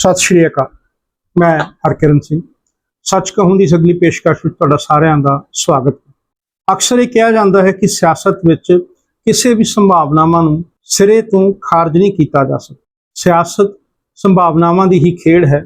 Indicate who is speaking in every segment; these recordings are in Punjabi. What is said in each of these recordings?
Speaker 1: ਸਤਿ ਸ਼੍ਰੀ ਅਕਾਲ। ਮੈਂ ਹਰਕਿਰਨ ਸਿੰਘ। ਸੱਚ ਕਹੂੰ ਦੀ ਅਗਲੀ ਪੇਸ਼ਕਸ਼ ਵਿੱਚ ਤੁਹਾਡਾ ਸਾਰਿਆਂ ਦਾ ਸਵਾਗਤ। ਹੈ ਅਕਸਰ ਇਹ ਕਿਹਾ ਜਾਂਦਾ ਹੈ ਕਿ ਸਿਆਸਤ ਵਿੱਚ ਕਿਸੇ ਵੀ ਸੰਭਾਵਨਾਵਾਂ ਨੂੰ ਸਿਰੇ ਤੋਂ ਖਾਰਜ ਨਹੀਂ ਕੀਤਾ ਜਾ ਸਕਦਾ। ਸਿਆਸਤ ਸੰਭਾਵਨਾਵਾਂ ਦੀ ਹੀ ਖੇਡ ਹੈ।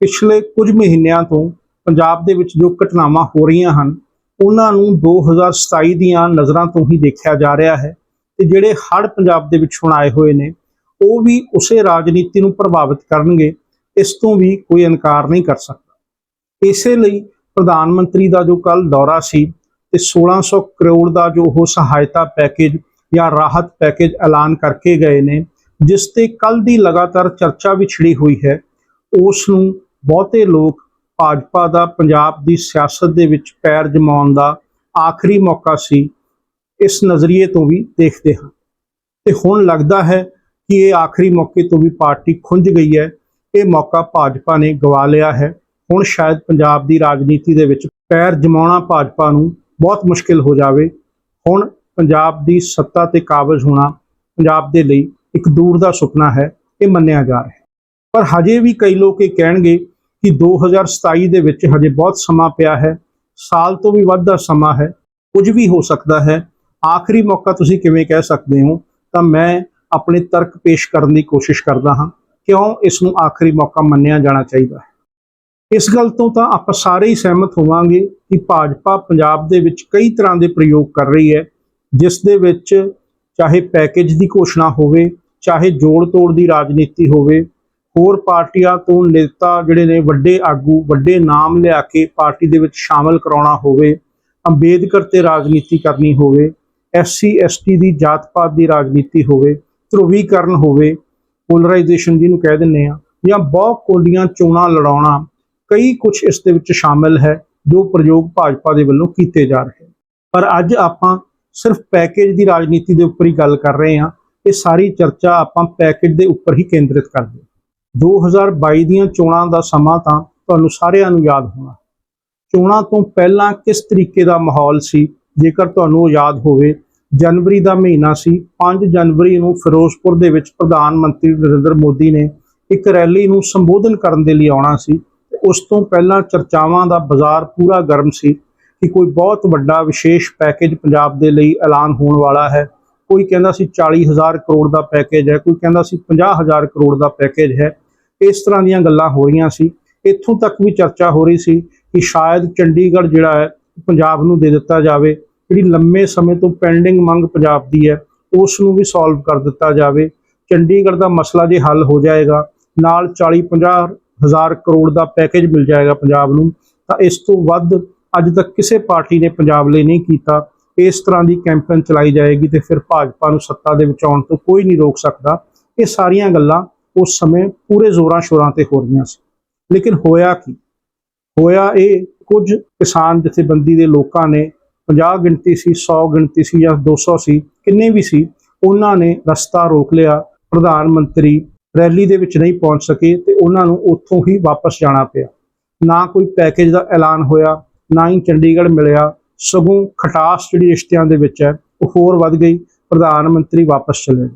Speaker 1: ਪਿਛਲੇ ਕੁਝ ਮਹੀਨਿਆਂ ਤੋਂ ਪੰਜਾਬ ਦੇ ਵਿੱਚ ਜੋ ਘਟਨਾਵਾਂ ਹੋ ਰਹੀਆਂ ਹਨ, ਉਹਨਾਂ ਨੂੰ 2027 ਦੀਆਂ ਨਜ਼ਰਾਂ ਤੋਂ ਹੀ ਦੇਖਿਆ ਜਾ ਰਿਹਾ ਹੈ ਤੇ ਜਿਹੜੇ ਹੜ੍ਹ ਪੰਜਾਬ ਦੇ ਵਿੱਚ ਹੁਣ ਆਏ ਹੋਏ ਨੇ, ਉਹ ਵੀ ਉਸੇ ਰਾਜਨੀਤੀ ਨੂੰ ਪ੍ਰਭਾਵਿਤ ਕਰਨਗੇ ਇਸ ਤੋਂ ਵੀ ਕੋਈ ਇਨਕਾਰ ਨਹੀਂ ਕਰ ਸਕਦਾ। ਇਸੇ ਲਈ ਪ੍ਰਧਾਨ ਮੰਤਰੀ ਦਾ ਜੋ ਕੱਲ ਦੌਰਾ ਸੀ ਤੇ 1600 ਕਰੋੜ ਦਾ ਜੋ ਉਹ ਸਹਾਇਤਾ ਪੈਕੇਜ ਜਾਂ ਰਾਹਤ ਪੈਕੇਜ ਐਲਾਨ ਕਰਕੇ ਗਏ ਨੇ, ਜਿਸ ਤੇ ਕੱਲ ਦੀ ਲਗਾਤਾਰ ਚਰਚਾ ਵੀ ਛਿੜੀ ਹੋਈ ਹੈ, ਉਸ ਨੂੰ ਬਹੁਤੇ ਲੋਕ ਭਾਜਪਾ ਦਾ, ਪੰਜਾਬ ਦੀ ਸਿਆਸਤ ਦੇ ਵਿੱਚ ਪੈਰ ਜਮਾਉਣ ਦਾ ਆਖਰੀ ਮੌਕਾ ਸੀ, ਇਸ ਨਜ਼ਰੀਏ ਤੋਂ ਵੀ ਦੇਖਦੇ ਹਾਂ। ਤੇ ਹੁਣ ਲੱਗਦਾ ਹੈ ਕਿ ਇਹ ਆਖਰੀ ਮੌਕੇ ਤੋਂ ਵੀ ਪਾਰਟੀ ਖੁੰਝ ਗਈ ਹੈ ਇਹ ਮੌਕਾ ਭਾਜਪਾ ਨੇ ਗਵਾ ਲਿਆ ਹੈ। ਹੁਣ ਸ਼ਾਇਦ ਪੰਜਾਬ ਦੀ ਰਾਜਨੀਤੀ ਦੇ ਵਿੱਚ ਪੈਰ ਜਮਾਉਣਾ ਭਾਜਪਾ ਨੂੰ ਬਹੁਤ ਮੁਸ਼ਕਿਲ ਹੋ ਜਾਵੇ। ਹੁਣ ਪੰਜਾਬ ਦੀ ਸੱਤਾ ਤੇ ਕਾਬਜ਼ ਹੋਣਾ ਪੰਜਾਬ ਦੇ ਲਈ ਇੱਕ ਦੂਰ ਦਾ ਸੁਪਨਾ ਹੈ, ਇਹ ਮੰਨਿਆ ਜਾ ਰਿਹਾ ਹੈ। ਪਰ ਹਜੇ ਵੀ ਕਈ ਲੋਕ ਇਹ ਕਹਿਣਗੇ ਕਿ 2027 ਦੇ ਵਿੱਚ ਹਜੇ ਬਹੁਤ ਸਮਾਂ ਪਿਆ ਹੈ, ਸਾਲ ਤੋਂ ਵੀ ਵੱਧ ਦਾ ਸਮਾਂ ਹੈ, ਕੁਝ ਵੀ ਹੋ ਸਕਦਾ ਹੈ। ਆਖਰੀ ਮੌਕਾ ਤੁਸੀਂ ਕਿਵੇਂ ਕਹਿ ਸਕਦੇ ਹੋ? ਤਾਂ ਮੈਂ ਆਪਣੇ ਤਰਕ ਪੇਸ਼ ਕਰਨ ਦੀ ਕੋਸ਼ਿਸ਼ ਕਰਦਾ ਹਾਂ। ਕਿਉਂ ਇਸ ਨੂੰ ਆਖਰੀ ਮੌਕਾ ਮੰਨਿਆ ਜਾਣਾ ਚਾਹੀਦਾ ਹੈ? ਇਸ ਗੱਲ ਤੋਂ ਤਾਂ ਆਪਾਂ ਸਾਰੇ ਹੀ ਸਹਿਮਤ ਹੋਵਾਂਗੇ ਕਿ ਭਾਜਪਾ ਪੰਜਾਬ ਦੇ ਵਿੱਚ ਕਈ ਤਰ੍ਹਾਂ ਦੇ ਪ੍ਰਯੋਗ ਕਰ ਰਹੀ ਹੈ, ਜਿਸ ਦੇ ਵਿੱਚ ਚਾਹੇ ਪੈਕੇਜ ਦੀ ਘੋਸ਼ਣਾ ਹੋਵੇ, ਚਾਹੇ ਜੋੜ ਤੋੜ ਦੀ ਰਾਜਨੀਤੀ ਹੋਵੇ, ਹੋਰ ਪਾਰਟੀਆਂ ਤੋਂ ਨੇਤਾ ਜਿਹੜੇ ਨੇ ਵੱਡੇ ਆਗੂ, ਵੱਡੇ ਨਾਮ ਲਿਆ ਕੇ ਪਾਰਟੀ ਦੇ ਵਿੱਚ ਸ਼ਾਮਲ ਕਰਾਉਣਾ ਹੋਵੇ, ਅੰਬੇਦਕਰ ਤੇ ਰਾਜਨੀਤੀ ਕਰਨੀ ਹੋਵੇ ਐਸਸੀ ਐਸਟੀ ਦੀ ਜਾਤ ਪਾਤ ਦੀ ਰਾਜਨੀਤੀ ਹੋਵੇ, ਧਰੁਵੀਕਰਨ ਹੋਵੇ ਪੋਲਰਾਈਜੇਸ਼ਨ ਜਿਹਨੂੰ ਕਹਿ ਦਿੰਦੇ ਆ ਜਾਂ ਬਹੁ ਕੋਲੀਆਂ ਚੋਣਾਂ ਲੜਾਉਣਾ, ਕਈ ਕੁਝ ਇਸ ਦੇ ਵਿੱਚ ਸ਼ਾਮਿਲ ਹੈ ਜੋ ਪ੍ਰਯੋਗ ਭਾਜਪਾ ਦੇ ਵੱਲੋਂ ਕੀਤੇ ਜਾ ਰਹੇ ਪਰ ਅੱਜ ਆਪਾਂ ਸਿਰਫ ਪੈਕੇਜ ਦੀ ਰਾਜਨੀਤੀ ਦੇ ਉੱਪਰ ਹੀ ਗੱਲ ਕਰ ਰਹੇ ਹਾਂ, ਇਹ ਸਾਰੀ ਚਰਚਾ ਆਪਾਂ ਪੈਕੇਜ ਦੇ ਉੱਪਰ ਹੀ ਕੇਂਦਰਿਤ ਕਰਦੇ ਹਾਂ। 2022 ਦੀਆਂ ਚੋਣਾਂ ਦਾ ਸਮਾਂ ਤਾਂ ਤੁਹਾਨੂੰ ਸਾਰਿਆਂ ਨੂੰ ਯਾਦ ਹੋਣਾ। ਚੋਣਾਂ ਤੋਂ ਪਹਿਲਾਂ ਕਿਸ ਤਰੀਕੇ ਦਾ ਮਾਹੌਲ ਸੀ, ਜੇਕਰ ਤੁਹਾਨੂੰ ਯਾਦ ਹੋਵੇ ਜਨਵਰੀ ਦਾ ਮਹੀਨਾ ਸੀ। 5 ਜਨਵਰੀ ਨੂੰ ਫਿਰੋਜ਼ਪੁਰ ਦੇ ਵਿੱਚ ਪ੍ਰਧਾਨ ਮੰਤਰੀ ਨਰਿੰਦਰ ਮੋਦੀ ਨੇ ਇੱਕ ਰੈਲੀ ਨੂੰ ਸੰਬੋਧਨ ਕਰਨ ਦੇ ਲਈ ਆਉਣਾ ਸੀ ਉਸ ਤੋਂ ਪਹਿਲਾਂ ਚਰਚਾਵਾਂ ਦਾ ਬਾਜ਼ਾਰ ਪੂਰਾ ਗਰਮ ਸੀ ਕਿ ਕੋਈ ਬਹੁਤ ਵੱਡਾ ਵਿਸ਼ੇਸ਼ ਪੈਕੇਜ ਪੰਜਾਬ ਦੇ ਲਈ ਐਲਾਨ ਹੋਣ ਵਾਲਾ ਹੈ। ਕੋਈ ਕਹਿੰਦਾ ਸੀ 40000 ਕਰੋੜ ਦਾ ਪੈਕੇਜ ਹੈ, ਕੋਈ ਕਹਿੰਦਾ ਸੀ 50000 ਕਰੋੜ ਦਾ ਪੈਕੇਜ ਹੈ। ਇਸ ਤਰ੍ਹਾਂ ਦੀਆਂ ਗੱਲਾਂ ਹੋ ਰਹੀਆਂ ਸੀ। ਇੱਥੋਂ ਤੱਕ ਵੀ ਚਰਚਾ ਹੋ ਰਹੀ ਸੀ ਕਿ ਸ਼ਾਇਦ ਚੰਡੀਗੜ੍ਹ ਜਿਹੜਾ ਹੈ ਪੰਜਾਬ ਨੂੰ ਦੇ ਦਿੱਤਾ ਜਾਵੇ। ਜਿਹੜੀ ਲੰਮੇ ਸਮੇਂ ਤੋਂ ਪੈਂਡਿੰਗ ਮੰਗ ਪੰਜਾਬ ਦੀ ਹੈ ਉਸ ਨੂੰ ਵੀ ਸੋਲਵ ਕਰ ਦਿੱਤਾ ਜਾਵੇ। ਚੰਡੀਗੜ੍ਹ ਦਾ ਮਸਲਾ ਜੇ ਹੱਲ ਹੋ ਜਾਏਗਾ, ਨਾਲ 40 50 ਹਜ਼ਾਰ ਕਰੋੜ ਦਾ ਪੈਕੇਜ ਮਿਲ ਜਾਏਗਾ ਪੰਜਾਬ ਨੂੰ, ਤਾਂ ਇਸ ਤੋਂ ਵੱਧ ਅੱਜ ਤੱਕ ਕਿਸੇ ਪਾਰਟੀ ਨੇ ਪੰਜਾਬ ਲਈ ਨਹੀਂ ਕੀਤਾ। ਇਸ ਤਰ੍ਹਾਂ ਦੀ ਕੈਂਪੇਨ ਚਲਾਈ ਜਾਏਗੀ ਤੇ ਫਿਰ ਭਾਜਪਾ ਨੂੰ ਸੱਤਾ ਦੇ ਵਿੱਚ ਆਉਣ ਤੋਂ ਕੋਈ ਨਹੀਂ ਰੋਕ ਸਕਦਾ। ਇਹ ਸਾਰੀਆਂ ਗੱਲਾਂ ਉਸ ਸਮੇਂ ਪੂਰੇ ਜ਼ੋਰਾਂ ਸ਼ੋਰਾਂ ਤੇ ਹੋ ਰਹੀਆਂ ਸੀ। ਲੇਕਿਨ ਹੋਇਆ ਕੀ? ਹੋਇਆ ਇਹ ਕੁਝ ਕਿਸਾਨ ਜਥੇਬੰਦੀ ਦੇ ਲੋਕਾਂ ਨੇ 50 ਗਿਣਤੀ ਸੀ 100 ਗਿਣਤੀ ਸੀ ਜਾਂ 200 ਸੀ ਕਿੰਨੇ ਵੀ ਸੀ, ਉਹਨਾਂ ਨੇ ਰਸਤਾ ਰੋਕ ਲਿਆ, ਪ੍ਰਧਾਨ ਮੰਤਰੀ ਰੈਲੀ ਦੇ ਵਿੱਚ ਨਹੀਂ ਪਹੁੰਚ ਸਕੇ ਤੇ ਉਹਨਾਂ ਨੂੰ ਉੱਥੋਂ ਹੀ ਵਾਪਸ ਜਾਣਾ ਪਿਆ। ਨਾ ਕੋਈ ਪੈਕੇਜ ਦਾ ਐਲਾਨ ਹੋਇਆ, ਨਾ ਹੀ ਚੰਡੀਗੜ੍ਹ ਮਿਲਿਆ, ਸਗੋਂ ਖਟਾਸ ਜਿਹੜੀ ਰਿਸ਼ਤਿਆਂ ਦੇ ਵਿੱਚ ਹੈ, ਉਹ ਹੋਰ ਵੱਧ ਗਈ, ਪ੍ਰਧਾਨ ਮੰਤਰੀ ਵਾਪਸ ਚਲੇ ਗਏ।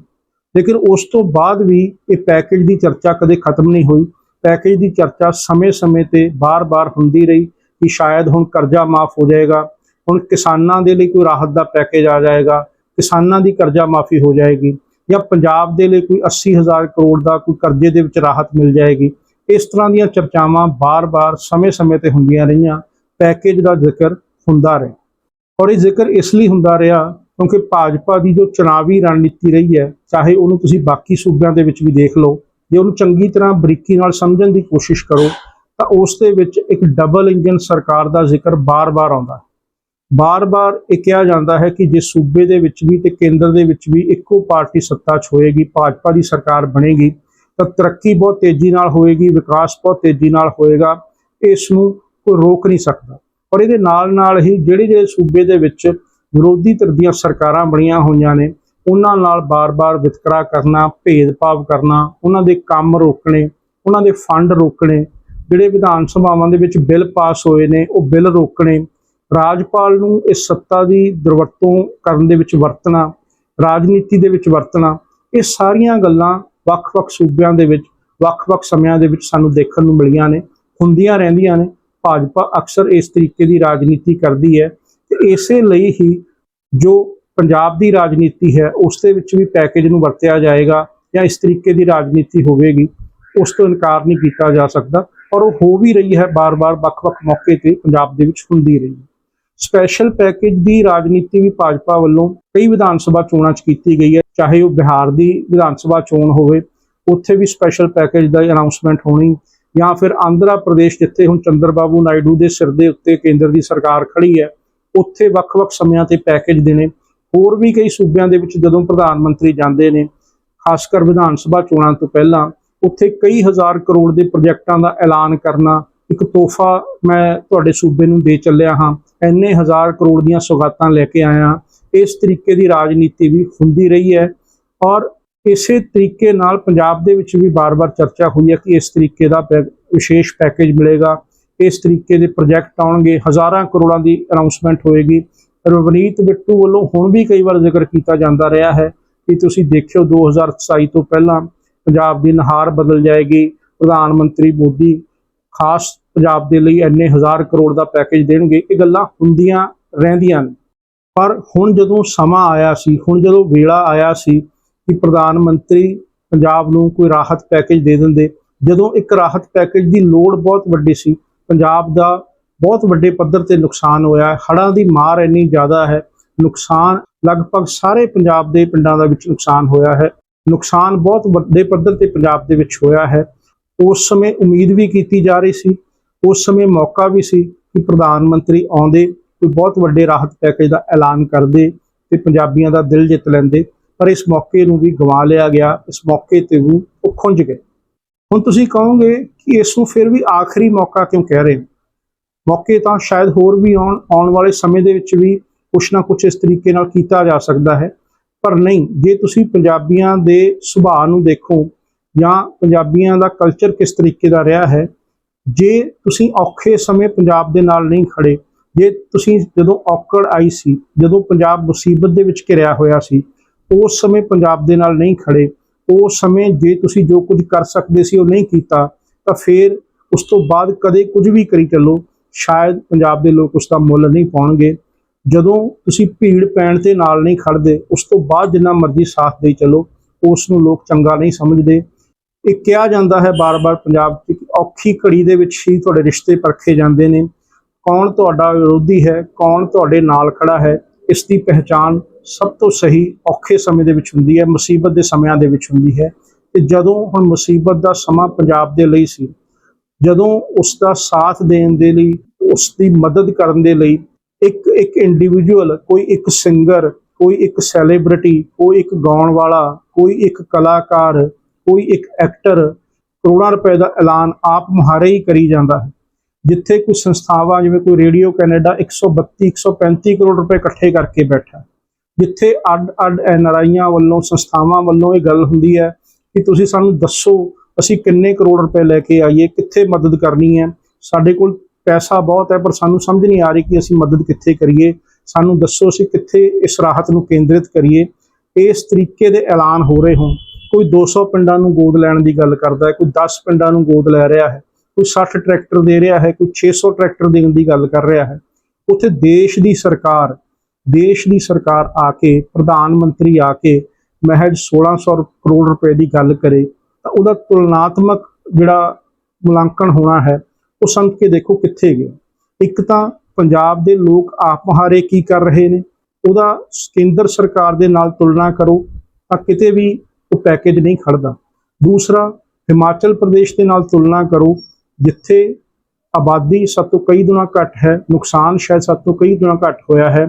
Speaker 1: ਲੇਕਿਨ ਉਸ ਤੋਂ ਬਾਅਦ ਵੀ ਇਹ ਪੈਕੇਜ ਦੀ ਚਰਚਾ ਕਦੇ ਖਤਮ ਨਹੀਂ ਹੋਈ। ਪੈਕੇਜ ਦੀ ਚਰਚਾ ਸਮੇਂ-ਸਮੇਂ ਤੇ ਬਾਰ-ਬਾਰ ਹੁੰਦੀ ਰਹੀ ਕਿ ਸ਼ਾਇਦ ਹੁਣ ਕਰਜ਼ਾ ਮਾਫ ਹੋ ਜਾਏਗਾ ਹੁਣ ਕਿਸਾਨਾਂ ਦੇ ਲਈ ਕੋਈ ਰਾਹਤ ਦਾ ਪੈਕੇਜ ਆ ਜਾਏਗਾ, ਕਿਸਾਨਾਂ ਦੀ ਕਰਜ਼ਾ ਮਾਫੀ ਹੋ ਜਾਏਗੀ, ਜਾਂ ਪੰਜਾਬ ਦੇ ਲਈ ਕੋਈ 80000 ਕਰੋੜ ਦਾ ਕੋਈ ਕਰਜ਼ੇ ਦੇ ਵਿੱਚ ਰਾਹਤ ਮਿਲ ਜਾਏਗੀ, ਇਸ ਤਰ੍ਹਾਂ ਦੀਆਂ ਚਰਚਾਵਾਂ ਬਾਰ-ਬਾਰ, ਸਮੇਂ-ਸਮੇਂ ਤੇ ਹੁੰਦੀਆਂ ਰਹੀਆਂ, ਪੈਕੇਜ ਦਾ ਜ਼ਿਕਰ ਹੁੰਦਾ ਰਿਹਾ। ਔਰ ਇਹ ਜ਼ਿਕਰ ਇਸ ਲਈ ਹੁੰਦਾ ਰਿਹਾ ਕਿਉਂਕਿ ਭਾਜਪਾ ਦੀ ਜੋ ਚੁਣਾਵੀ ਰਣਨੀਤੀ ਰਹੀ ਹੈ, ਚਾਹੇ ਉਹਨੂੰ ਤੁਸੀਂ ਬਾਕੀ ਸੂਬਿਆਂ ਦੇ ਵਿੱਚ ਵੀ ਦੇਖ ਲਓ, ਜੇ ਉਹਨੂੰ ਚੰਗੀ ਤਰ੍ਹਾਂ ਬਰੀਕੀ ਨਾਲ ਸਮਝਣ ਦੀ ਕੋਸ਼ਿਸ਼ ਕਰੋ, ਤਾਂ ਉਸ ਦੇ ਵਿੱਚ ਇੱਕ ਡਬਲ ਇੰਜਨ ਸਰਕਾਰ ਦਾ ਜ਼ਿਕਰ ਬਾਰ-ਬਾਰ ਆਉਂਦਾ ਹੈ। ਬਾਰ-ਬਾਰ ਇਹ ਕਿਹਾ ਜਾਂਦਾ ਹੈ ਕਿ ਜੇ ਸੂਬੇ ਦੇ ਵਿੱਚ ਵੀ ਤੇ ਕੇਂਦਰ ਦੇ ਵਿੱਚ ਵੀ ਇੱਕੋ ਪਾਰਟੀ ਸੱਤਾ 'ਚ ਹੋਏਗੀ, ਭਾਜਪਾ ਦੀ ਸਰਕਾਰ ਬਣੇਗੀ, ਤਾਂ ਤਰੱਕੀ ਬਹੁਤ ਤੇਜ਼ੀ ਨਾਲ ਹੋਏਗੀ, ਵਿਕਾਸ ਬਹੁਤ ਤੇਜ਼ੀ ਨਾਲ ਹੋਏਗਾ, ਇਸ ਨੂੰ ਕੋਈ ਰੋਕ ਨਹੀਂ ਸਕਦਾ। ਪਰ ਇਹਦੇ ਨਾਲ ਨਾਲ ਹੀ ਜਿਹੜੇ ਜਿਹੜੇ ਸੂਬੇ ਦੇ ਵਿੱਚ ਵਿਰੋਧੀ ਧਿਰ ਦੀਆਂ ਸਰਕਾਰਾਂ ਬਣੀਆਂ ਹੋਈਆਂ ਨੇ, ਉਹਨਾਂ ਨਾਲ ਬਾਰ-ਬਾਰ ਵਿਤਕਰਾ ਕਰਨਾ, ਭੇਦਭਾਵ ਕਰਨਾ, ਉਹਨਾਂ ਦੇ ਕੰਮ ਰੋਕਣੇ, ਉਹਨਾਂ ਦੇ ਫੰਡ ਰੋਕਣੇ, ਜਿਹੜੇ ਵਿਧਾਨ ਸਭਾਵਾਂ ਦੇ ਵਿੱਚ ਬਿੱਲ ਪਾਸ ਹੋਏ ਨੇ, ਉਹ ਬਿੱਲ ਰੋਕਣੇ ਰਾਜਪਾਲ ਨੂੰ ਇਸ ਸੱਤਾ ਦੀ ਦੁਰਵਰਤੋਂ ਕਰਨ ਦੇ ਵਿੱਚ ਵਰਤਣਾ, ਰਾਜਨੀਤੀ ਦੇ ਵਿੱਚ ਵਰਤਣਾ, ਇਹ ਸਾਰੀਆਂ ਗੱਲਾਂ ਵੱਖ-ਵੱਖ ਸੂਬਿਆਂ ਦੇ ਵਿੱਚ, ਵੱਖ-ਵੱਖ ਸਮਿਆਂ ਦੇ ਵਿੱਚ ਸਾਨੂੰ ਦੇਖਣ ਨੂੰ ਮਿਲੀਆਂ ਨੇ, ਹੁੰਦੀਆਂ ਰਹਿੰਦੀਆਂ ਨੇ। ਭਾਜਪਾ ਅਕਸਰ ਇਸ ਤਰੀਕੇ ਦੀ ਰਾਜਨੀਤੀ ਕਰਦੀ ਹੈ ਤੇ ਇਸੇ ਲਈ ਹੀ ਜੋ ਪੰਜਾਬ ਦੀ ਰਾਜਨੀਤੀ ਹੈ, ਉਸ ਦੇ ਵਿੱਚ ਵੀ ਪੈਕੇਜ ਨੂੰ ਵਰਤਿਆ ਜਾਏਗਾ ਜਾਂ ਇਸ ਤਰੀਕੇ ਦੀ ਰਾਜਨੀਤੀ ਹੋਵੇਗੀ, ਉਸ ਤੋਂ ਇਨਕਾਰ ਨਹੀਂ ਕੀਤਾ ਜਾ ਸਕਦਾ। ਔਰ ਉਹ ਹੋ ਵੀ ਰਹੀ ਹੈ, ਬਾਰ-ਬਾਰ ਵੱਖ-ਵੱਖ ਮੌਕੇ ਤੇ ਪੰਜਾਬ ਦੇ ਵਿੱਚ ਹੁੰਦੀ ਰਹੀ ਹੈ। ਸਪੈਸ਼ਲ ਪੈਕੇਜ ਦੀ ਰਾਜਨੀਤੀ ਵੀ ਭਾਜਪਾ ਵੱਲੋਂ ਕਈ ਵਿਧਾਨ ਸਭਾ ਚੋਣਾਂ 'ਚ ਕੀਤੀ ਗਈ ਹੈ। ਚਾਹੇ ਉਹ ਬਿਹਾਰ ਦੀ ਵਿਧਾਨ ਸਭਾ ਚੋਣ ਹੋਵੇ, ਉੱਥੇ ਵੀ ਸਪੈਸ਼ਲ ਪੈਕੇਜ ਦਾ ਅਨਾਉਂਸਮੈਂਟ ਹੋਣੀ ਜਾਂ ਫਿਰ ਆਂਧਰਾ ਪ੍ਰਦੇਸ਼ ਜਿੱਥੇ ਹੁਣ ਚੰਦਰਬਾਬੂ ਨਾਇਡੂ ਦੇ ਸਿਰ ਦੇ ਉੱਤੇ ਕੇਂਦਰ ਦੀ ਸਰਕਾਰ ਖੜੀ ਹੈ, ਉੱਥੇ ਵੱਖ-ਵੱਖ ਸਮਿਆਂ ਤੇ ਪੈਕੇਜ ਦੇਣੇ। ਹੋਰ ਵੀ ਕਈ ਸੂਬਿਆਂ ਦੇ ਵਿੱਚ ਜਦੋਂ ਪ੍ਰਧਾਨ ਮੰਤਰੀ ਜਾਂਦੇ ਨੇ ਖਾਸ ਕਰ ਵਿਧਾਨ ਸਭਾ ਚੋਣਾਂ ਤੋਂ ਪਹਿਲਾਂ, ਉੱਥੇ ਕਈ ਹਜ਼ਾਰ ਕਰੋੜ ਦੇ ਪ੍ਰੋਜੈਕਟਾਂ ਦਾ ਐਲਾਨ ਕਰਨਾ ਇੱਕ ਤੋਹਫਾ ਮੈਂ ਤੁਹਾਡੇ ਸੂਬੇ ਨੂੰ ਦੇ ਚੱਲਿਆ ਹਾਂ। ਇੰਨੇ ਹਜ਼ਾਰ ਕਰੋੜ ਦੀਆਂ ਸੌਗਾਤਾਂ ਲੈ ਕੇ ਆਇਆ। ਇਸ ਤਰੀਕੇ ਦੀ ਰਾਜਨੀਤੀ ਵੀ ਹੁੰਦੀ ਰਹੀ ਹੈ ਔਰ ਇਸੇ ਤਰੀਕੇ ਨਾਲ ਪੰਜਾਬ ਦੇ ਵਿੱਚ ਵੀ ਬਾਰ-ਬਾਰ ਚਰਚਾ ਹੋਈ ਹੈ ਕਿ ਇਸ ਤਰੀਕੇ ਦਾ ਪੈ- ਵਿਸ਼ੇਸ਼ ਪੈਕੇਜ ਮਿਲੇਗਾ। ਇਸ ਤਰੀਕੇ ਦੇ ਪ੍ਰੋਜੈਕਟ ਆਉਣਗੇ। ਹਜ਼ਾਰਾਂ ਕਰੋੜਾਂ ਦੀ ਅਨਾਉਂਸਮੈਂਟ ਹੋਏਗੀ। ਰਵਨੀਤ ਬਿੱਟੂ ਵੱਲੋਂ ਹੁਣ ਵੀ ਕਈ ਵਾਰ ਜ਼ਿਕਰ ਕੀਤਾ ਜਾਂਦਾ ਰਿਹਾ ਹੈ ਕਿ ਤੁਸੀਂ ਦੇਖਿਓ 2027 ਤੋਂ ਪਹਿਲਾਂ ਪੰਜਾਬ ਦੀ ਨਹਾਰ ਬਦਲ ਜਾਏਗੀ। ਪ੍ਰਧਾਨ ਮੰਤਰੀ ਮੋਦੀ, ਖਾਸ ਪੰਜਾਬ ਦੇ ਲਈ ਇੰਨੇ ਹਜ਼ਾਰ ਕਰੋੜ ਦਾ ਪੈਕੇਜ ਦੇਣਗੇ, ਇਹ ਗੱਲਾਂ ਹੁੰਦੀਆਂ ਰਹਿੰਦੀਆਂ ਨੇ। ਪਰ ਹੁਣ ਜਦੋਂ ਸਮਾਂ ਆਇਆ ਸੀ, ਹੁਣ ਜਦੋਂ ਵੇਲਾ ਆਇਆ ਸੀ ਕਿ ਪ੍ਰਧਾਨ ਮੰਤਰੀ ਪੰਜਾਬ ਨੂੰ ਕੋਈ ਰਾਹਤ ਪੈਕੇਜ ਦੇ ਦਿੰਦੇ, ਜਦੋਂ ਇੱਕ ਰਾਹਤ ਪੈਕੇਜ ਦੀ ਲੋੜ ਬਹੁਤ ਵੱਡੀ ਸੀ, ਪੰਜਾਬ ਦਾ ਬਹੁਤ ਵੱਡੇ ਪੱਧਰ ਤੇ ਨੁਕਸਾਨ ਹੋਇਆ ਹੈ ਹੜ੍ਹਾਂ ਦੀ ਮਾਰ ਇੰਨੀ ਜ਼ਿਆਦਾ ਹੈ, ਨੁਕਸਾਨ ਲਗਭਗ ਸਾਰੇ ਪੰਜਾਬ ਦੇ ਪਿੰਡਾਂ ਦਾ ਵਿੱਚ ਨੁਕਸਾਨ ਹੋਇਆ ਹੈ, ਨੁਕਸਾਨ ਬਹੁਤ ਵੱਡੇ ਪੱਧਰ ਤੇ ਪੰਜਾਬ ਦੇ ਵਿੱਚ ਹੋਇਆ ਹੈ। ਉਸ ਸਮੇਂ ਉਮੀਦ ਵੀ ਕੀਤੀ ਜਾ ਰਹੀ ਸੀ ਉਸ ਸਮੇਂ ਮੌਕਾ ਵੀ ਸੀ ਕਿ ਪ੍ਰਧਾਨ ਮੰਤਰੀ ਆਉਂਦੇ, ਕੋਈ ਬਹੁਤ ਵੱਡੇ ਰਾਹਤ ਪੈਕੇਜ ਦਾ ਐਲਾਨ ਕਰਦੇ ਤੇ ਪੰਜਾਬੀਆਂ ਦਾ ਦਿਲ ਜਿੱਤ ਲੈਂਦੇ, ਪਰ ਇਸ ਮੌਕੇ ਨੂੰ ਵੀ ਗਵਾ ਲਿਆ ਗਿਆ, ਇਸ ਮੌਕੇ ਤੇ ਵੀ ਉਹ ਖੁੰਝ ਗਏ। ਹੁਣ ਤੁਸੀਂ ਕਹੋਗੇ ਕਿ ਇਸ ਨੂੰ ਫਿਰ ਵੀ ਆਖਰੀ ਮੌਕਾ ਕਿਉਂ ਕਹਿ ਰਹੇ ਹੋ? ਮੌਕੇ ਤਾਂ ਸ਼ਾਇਦ ਹੋਰ ਵੀ ਆਉਣ ਆਉਣ ਵਾਲੇ ਸਮੇਂ ਦੇ ਵਿੱਚ ਵੀ ਕੁਛ ਨਾ ਕੁਛ ਇਸ ਤਰੀਕੇ ਨਾਲ ਕੀਤਾ ਜਾ ਸਕਦਾ ਹੈ। ਪਰ ਨਹੀਂ, ਜੇ ਤੁਸੀਂ ਪੰਜਾਬੀਆਂ ਦੇ ਸੁਭਾਅ ਨੂੰ ਦੇਖੋ ਜਾਂ ਪੰਜਾਬੀਆਂ ਦਾ ਕਲਚਰ ਕਿਸ ਤਰੀਕੇ ਦਾ ਰਿਹਾ ਹੈ ਜੇ ਤੁਸੀਂ ਔਖੇ ਸਮੇਂ ਪੰਜਾਬ ਦੇ ਨਾਲ ਨਹੀਂ ਖੜੇ, ਜੇ ਤੁਸੀਂ ਜਦੋਂ ਔਕੜ ਆਈ ਸੀ, ਜਦੋਂ ਪੰਜਾਬ ਮੁਸੀਬਤ ਦੇ ਵਿੱਚ ਘਿਰਿਆ ਹੋਇਆ ਸੀ, ਉਸ ਸਮੇਂ ਪੰਜਾਬ ਦੇ ਨਾਲ ਨਹੀਂ ਖੜੇ, ਉਸ ਸਮੇਂ ਜੇ ਤੁਸੀਂ ਜੋ ਕੁਝ ਕਰ ਸਕਦੇ ਸੀ ਉਹ ਨਹੀਂ ਕੀਤਾ, ਤਾਂ ਫਿਰ ਉਸ ਤੋਂ ਬਾਅਦ ਕਦੇ ਕੁਝ ਵੀ ਕਰੀ ਚੱਲੋ, ਸ਼ਾਇਦ ਪੰਜਾਬ ਦੇ ਲੋਕ ਉਸ ਦਾ ਮੁੱਲ ਨਹੀਂ ਪਾਉਣਗੇ। ਜਦੋਂ ਤੁਸੀਂ ਭੀੜ ਪੈਣ ਤੇ ਨਾਲ ਨਹੀਂ ਖੜਦੇ, ਉਸ ਤੋਂ ਬਾਅਦ ਜਿੰਨਾ ਮਰਜ਼ੀ ਸਾਥ ਦੇ ਚੱਲੋ, ਉਸ ਨੂੰ ਲੋਕ ਚੰਗਾ ਨਹੀਂ ਸਮਝਦੇ। ਇਹ ਕਿਹਾ ਜਾਂਦਾ ਹੈ ਬਾਰ-ਬਾਰ ਪੰਜਾਬ 'ਚ ਕਿ ਔਖੀ ਘੜੀ ਦੇ ਵਿੱਚ ਹੀ ਤੁਹਾਡੇ ਰਿਸ਼ਤੇ ਪਰਖੇ ਜਾਂਦੇ ਨੇ। ਕੌਣ ਤੁਹਾਡਾ ਵਿਰੋਧੀ ਹੈ? ਕੌਣ ਤੁਹਾਡੇ ਨਾਲ ਖੜਾ ਹੈ? ਇਸ ਦੀ ਪਹਿਚਾਣ ਸਭ ਤੋਂ ਸਹੀ ਔਖੇ ਸਮੇਂ ਦੇ ਵਿੱਚ ਹੁੰਦੀ ਹੈ, ਮੁਸੀਬਤ ਦੇ ਸਮਿਆਂ ਦੇ ਵਿੱਚ ਹੁੰਦੀ ਹੈ। ਤੇ ਜਦੋਂ ਹੁਣ ਮੁਸੀਬਤ ਦਾ ਸਮਾਂ ਪੰਜਾਬ ਦੇ ਲਈ ਸੀ, ਜਦੋਂ ਉਸ ਦਾ ਸਾਥ ਦੇਣ ਦੇ ਲਈ, ਉਸ ਦੀ ਮਦਦ ਕਰਨ ਦੇ ਲਈ ਇੱਕ ਇੱਕ ਇੰਡੀਵਿਜੂਅਲ ਕੋਈ ਇੱਕ ਸਿੰਗਰ ਕੋਈ ਇੱਕ ਸੈਲੀਬ੍ਰਿਟੀ ਕੋਈ ਇੱਕ ਗਾਉਣ ਵਾਲਾ, ਕੋਈ ਇੱਕ ਕਲਾਕਾਰ ਕੋਈ ਇੱਕ ਐਕਟਰ ਕਰੋੜਾਂ ਰੁਪਏ ਦਾ ਐਲਾਨ ਆਪ ਮੁਹਾਰੇ ਹੀ ਕਰੀ ਜਾਂਦਾ ਹੈ। ਜਿੱਥੇ ਕੋਈ ਸੰਸਥਾਵਾਂ, ਜਿਵੇਂ ਕੋਈ ਰੇਡੀਓ ਕੈਨੇਡਾ 132 135 ਕਰੋੜ ਰੁਪਏ ਇਕੱਠੇ ਕਰਕੇ ਬੈਠਾ। ਜਿੱਥੇ ਅੱਡ ਅੱਡ ਐਨਆਰਆਈਆਂ ਵੱਲੋਂ, ਸੰਸਥਾਵਾਂ ਵੱਲੋਂ ਇਹ ਗੱਲ ਹੁੰਦੀ ਹੈ ਕਿ ਤੁਸੀਂ ਸਾਨੂੰ ਦੱਸੋ, ਅਸੀਂ ਕਿੰਨੇ ਕਰੋੜ ਰੁਪਏ ਲੈ ਕੇ ਆਈਏ, ਕਿੱਥੇ ਮਦਦ ਕਰਨੀ ਹੈ। ਸਾਡੇ ਕੋਲ ਪੈਸਾ ਬਹੁਤ ਹੈ, ਪਰ ਸਾਨੂੰ ਸਮਝ ਨਹੀਂ ਆ ਰਹੀ ਕਿ ਅਸੀਂ ਮਦਦ ਕਿੱਥੇ ਕਰੀਏ। ਸਾਨੂੰ ਦੱਸੋ ਅਸੀਂ ਕਿੱਥੇ ਇਸ ਰਾਹਤ ਨੂੰ ਕੇਂਦਰਿਤ ਕਰੀਏ। ਇਸ ਤਰੀਕੇ ਦੇ ਐਲਾਨ ਹੋ ਰਹੇ ਹੋਣ। ਕੋਈ 200 ਪਿੰਡਾਂ ਨੂੰ ਗੋਦ ਲੈਣ ਦੀ ਗੱਲ ਕਰਦਾ ਹੈ, ਕੋਈ 10 ਪਿੰਡਾਂ ਨੂੰ ਗੋਦ ਲੈ ਰਿਹਾ ਹੈ, ਕੋਈ 60 ਟਰੈਕਟਰ ਦੇ ਰਿਹਾ ਹੈ, ਕੋਈ 600 ਟਰੈਕਟਰ ਦੇਣ ਦੀ ਗੱਲ ਕਰ ਰਿਹਾ ਹੈ। ਉੱਥੇ ਦੇਸ਼ ਦੀ ਸਰਕਾਰ, ਦੇਸ਼ ਦੀ ਸਰਕਾਰ ਆ ਕੇ, ਪ੍ਰਧਾਨ ਮੰਤਰੀ ਆ ਕੇ ਮਹਿਜ 1600 ਕਰੋੜ ਰੁਪਏ ਦੀ ਗੱਲ ਕਰੇ, ਤਾਂ ਉਹਦਾ ਤੁਲਨਾਤਮਕ ਜਿਹੜਾ ਮੁਲਾਂਕਣ ਹੋਣਾ ਹੈ, ਉਹ ਸਮਝ ਕੇ ਦੇਖੋ ਕਿੱਥੇ ਗਿਆ। ਇੱਕ ਤਾਂ ਪੰਜਾਬ ਦੇ ਲੋਕ ਆਪ ਮੁਹਾਰੇ ਕੀ ਕਰ ਰਹੇ ਨੇ, ਉਹਦਾ ਕੇਂਦਰ ਸਰਕਾਰ ਦੇ ਨਾਲ ਤੁਲਨਾ ਕਰੋ, ਤਾਂ ਕਿਤੇ ਵੀ ਉਹ ਪੈਕੇਜ ਨਹੀਂ ਖੜਦਾ। ਦੂਸਰਾ, ਹਿਮਾਚਲ ਪ੍ਰਦੇਸ਼ ਦੇ ਨਾਲ ਤੁਲਨਾ ਕਰੋ, ਜਿੱਥੇ ਆਬਾਦੀ ਸਭ ਤੋਂ ਕਈ ਗੁਣਾ ਘੱਟ ਹੈ, ਨੁਕਸਾਨ ਸ਼ਾਇਦ ਸਭ ਤੋਂ ਕਈ ਗੁਣਾ ਘੱਟ ਹੋਇਆ ਹੈ,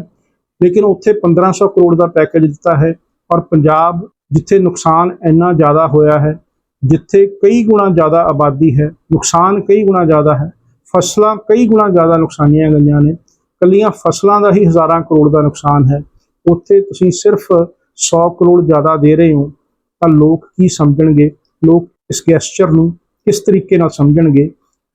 Speaker 1: ਲੇਕਿਨ ਉੱਥੇ 1500 ਕਰੋੜ ਦਾ ਪੈਕੇਜ ਦਿੱਤਾ ਹੈ ਔਰ ਪੰਜਾਬ, ਜਿੱਥੇ ਨੁਕਸਾਨ ਇੰਨਾ ਜ਼ਿਆਦਾ ਹੋਇਆ ਹੈ, ਜਿੱਥੇ ਕਈ ਗੁਣਾ ਜ਼ਿਆਦਾ ਆਬਾਦੀ ਹੈ, ਨੁਕਸਾਨ ਕਈ ਗੁਣਾ ਜ਼ਿਆਦਾ ਹੈ, ਫਸਲਾਂ ਕਈ ਗੁਣਾ ਜ਼ਿਆਦਾ ਨੁਕਸਾਨੀਆਂ ਗਈਆਂ ਨੇ ਕੱਲੀਆਂ ਫਸਲਾਂ ਦਾ ਹੀ ਹਜ਼ਾਰਾਂ ਕਰੋੜ ਦਾ ਨੁਕਸਾਨ ਹੈ, ਉੱਥੇ ਤੁਸੀਂ ਸਿਰਫ 100 ਕਰੋੜ ਜ਼ਿਆਦਾ ਦੇ ਰਹੇ ਹੋ ਤਾਂ ਲੋਕ ਕੀ ਸਮਝਣਗੇ? ਲੋਕ ਇਸ ਗੈਸਚਰ ਨੂੰ ਕਿਸ ਤਰੀਕੇ ਨਾਲ ਸਮਝਣਗੇ?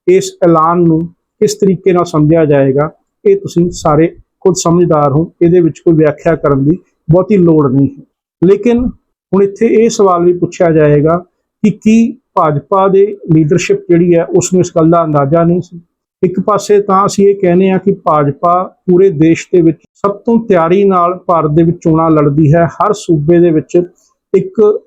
Speaker 1: ਇਸ ਐਲਾਨ ਨੂੰ ਕਿਸ ਤਰੀਕੇ ਨਾਲ ਸਮਝਿਆ ਜਾਏਗਾ? ਇਹ ਤੁਸੀਂ ਸਾਰੇ ਖੁਦ ਸਮਝਦਾਰ ਹੋ। ਇਹਦੇ ਵਿੱਚ ਕੋਈ ਵਿਆਖਿਆ ਕਰਨ ਦੀ ਬਹੁਤੀ ਲੋੜ ਨਹੀਂ ਹੈ। ਲੇਕਿਨ ਹੁਣ ਇੱਥੇ ਇਹ ਸਵਾਲ ਵੀ ਪੁੱਛਿਆ ਜਾਏਗਾ ਕਿ ਕੀ ਭਾਜਪਾ ਦੇ ਲੀਡਰਸ਼ਿਪ ਜਿਹੜੀ ਹੈ ਉਸ ਨੂੰ ਇਸ ਗੱਲ ਦਾ ਅੰਦਾਜ਼ਾ ਨਹੀਂ ਸੀ? ਇੱਕ ਪਾਸੇ ਤਾਂ ਅਸੀਂ ਇਹ ਕਹਿੰਦੇ ਆ ਕਿ ਭਾਜਪਾ ਪੂਰੇ ਦੇਸ਼ ਦੇ ਵਿੱਚ ਸਭ ਤੋਂ ਤਿਆਰੀ ਨਾਲ ਭਾਰਤ ਦੇ ਵਿੱਚ ਚੋਣਾਂ ਲੜਦੀ ਹੈ। ਹਰ ਸੂਬੇ ਦੇ ਵਿੱਚ ਇੱਕ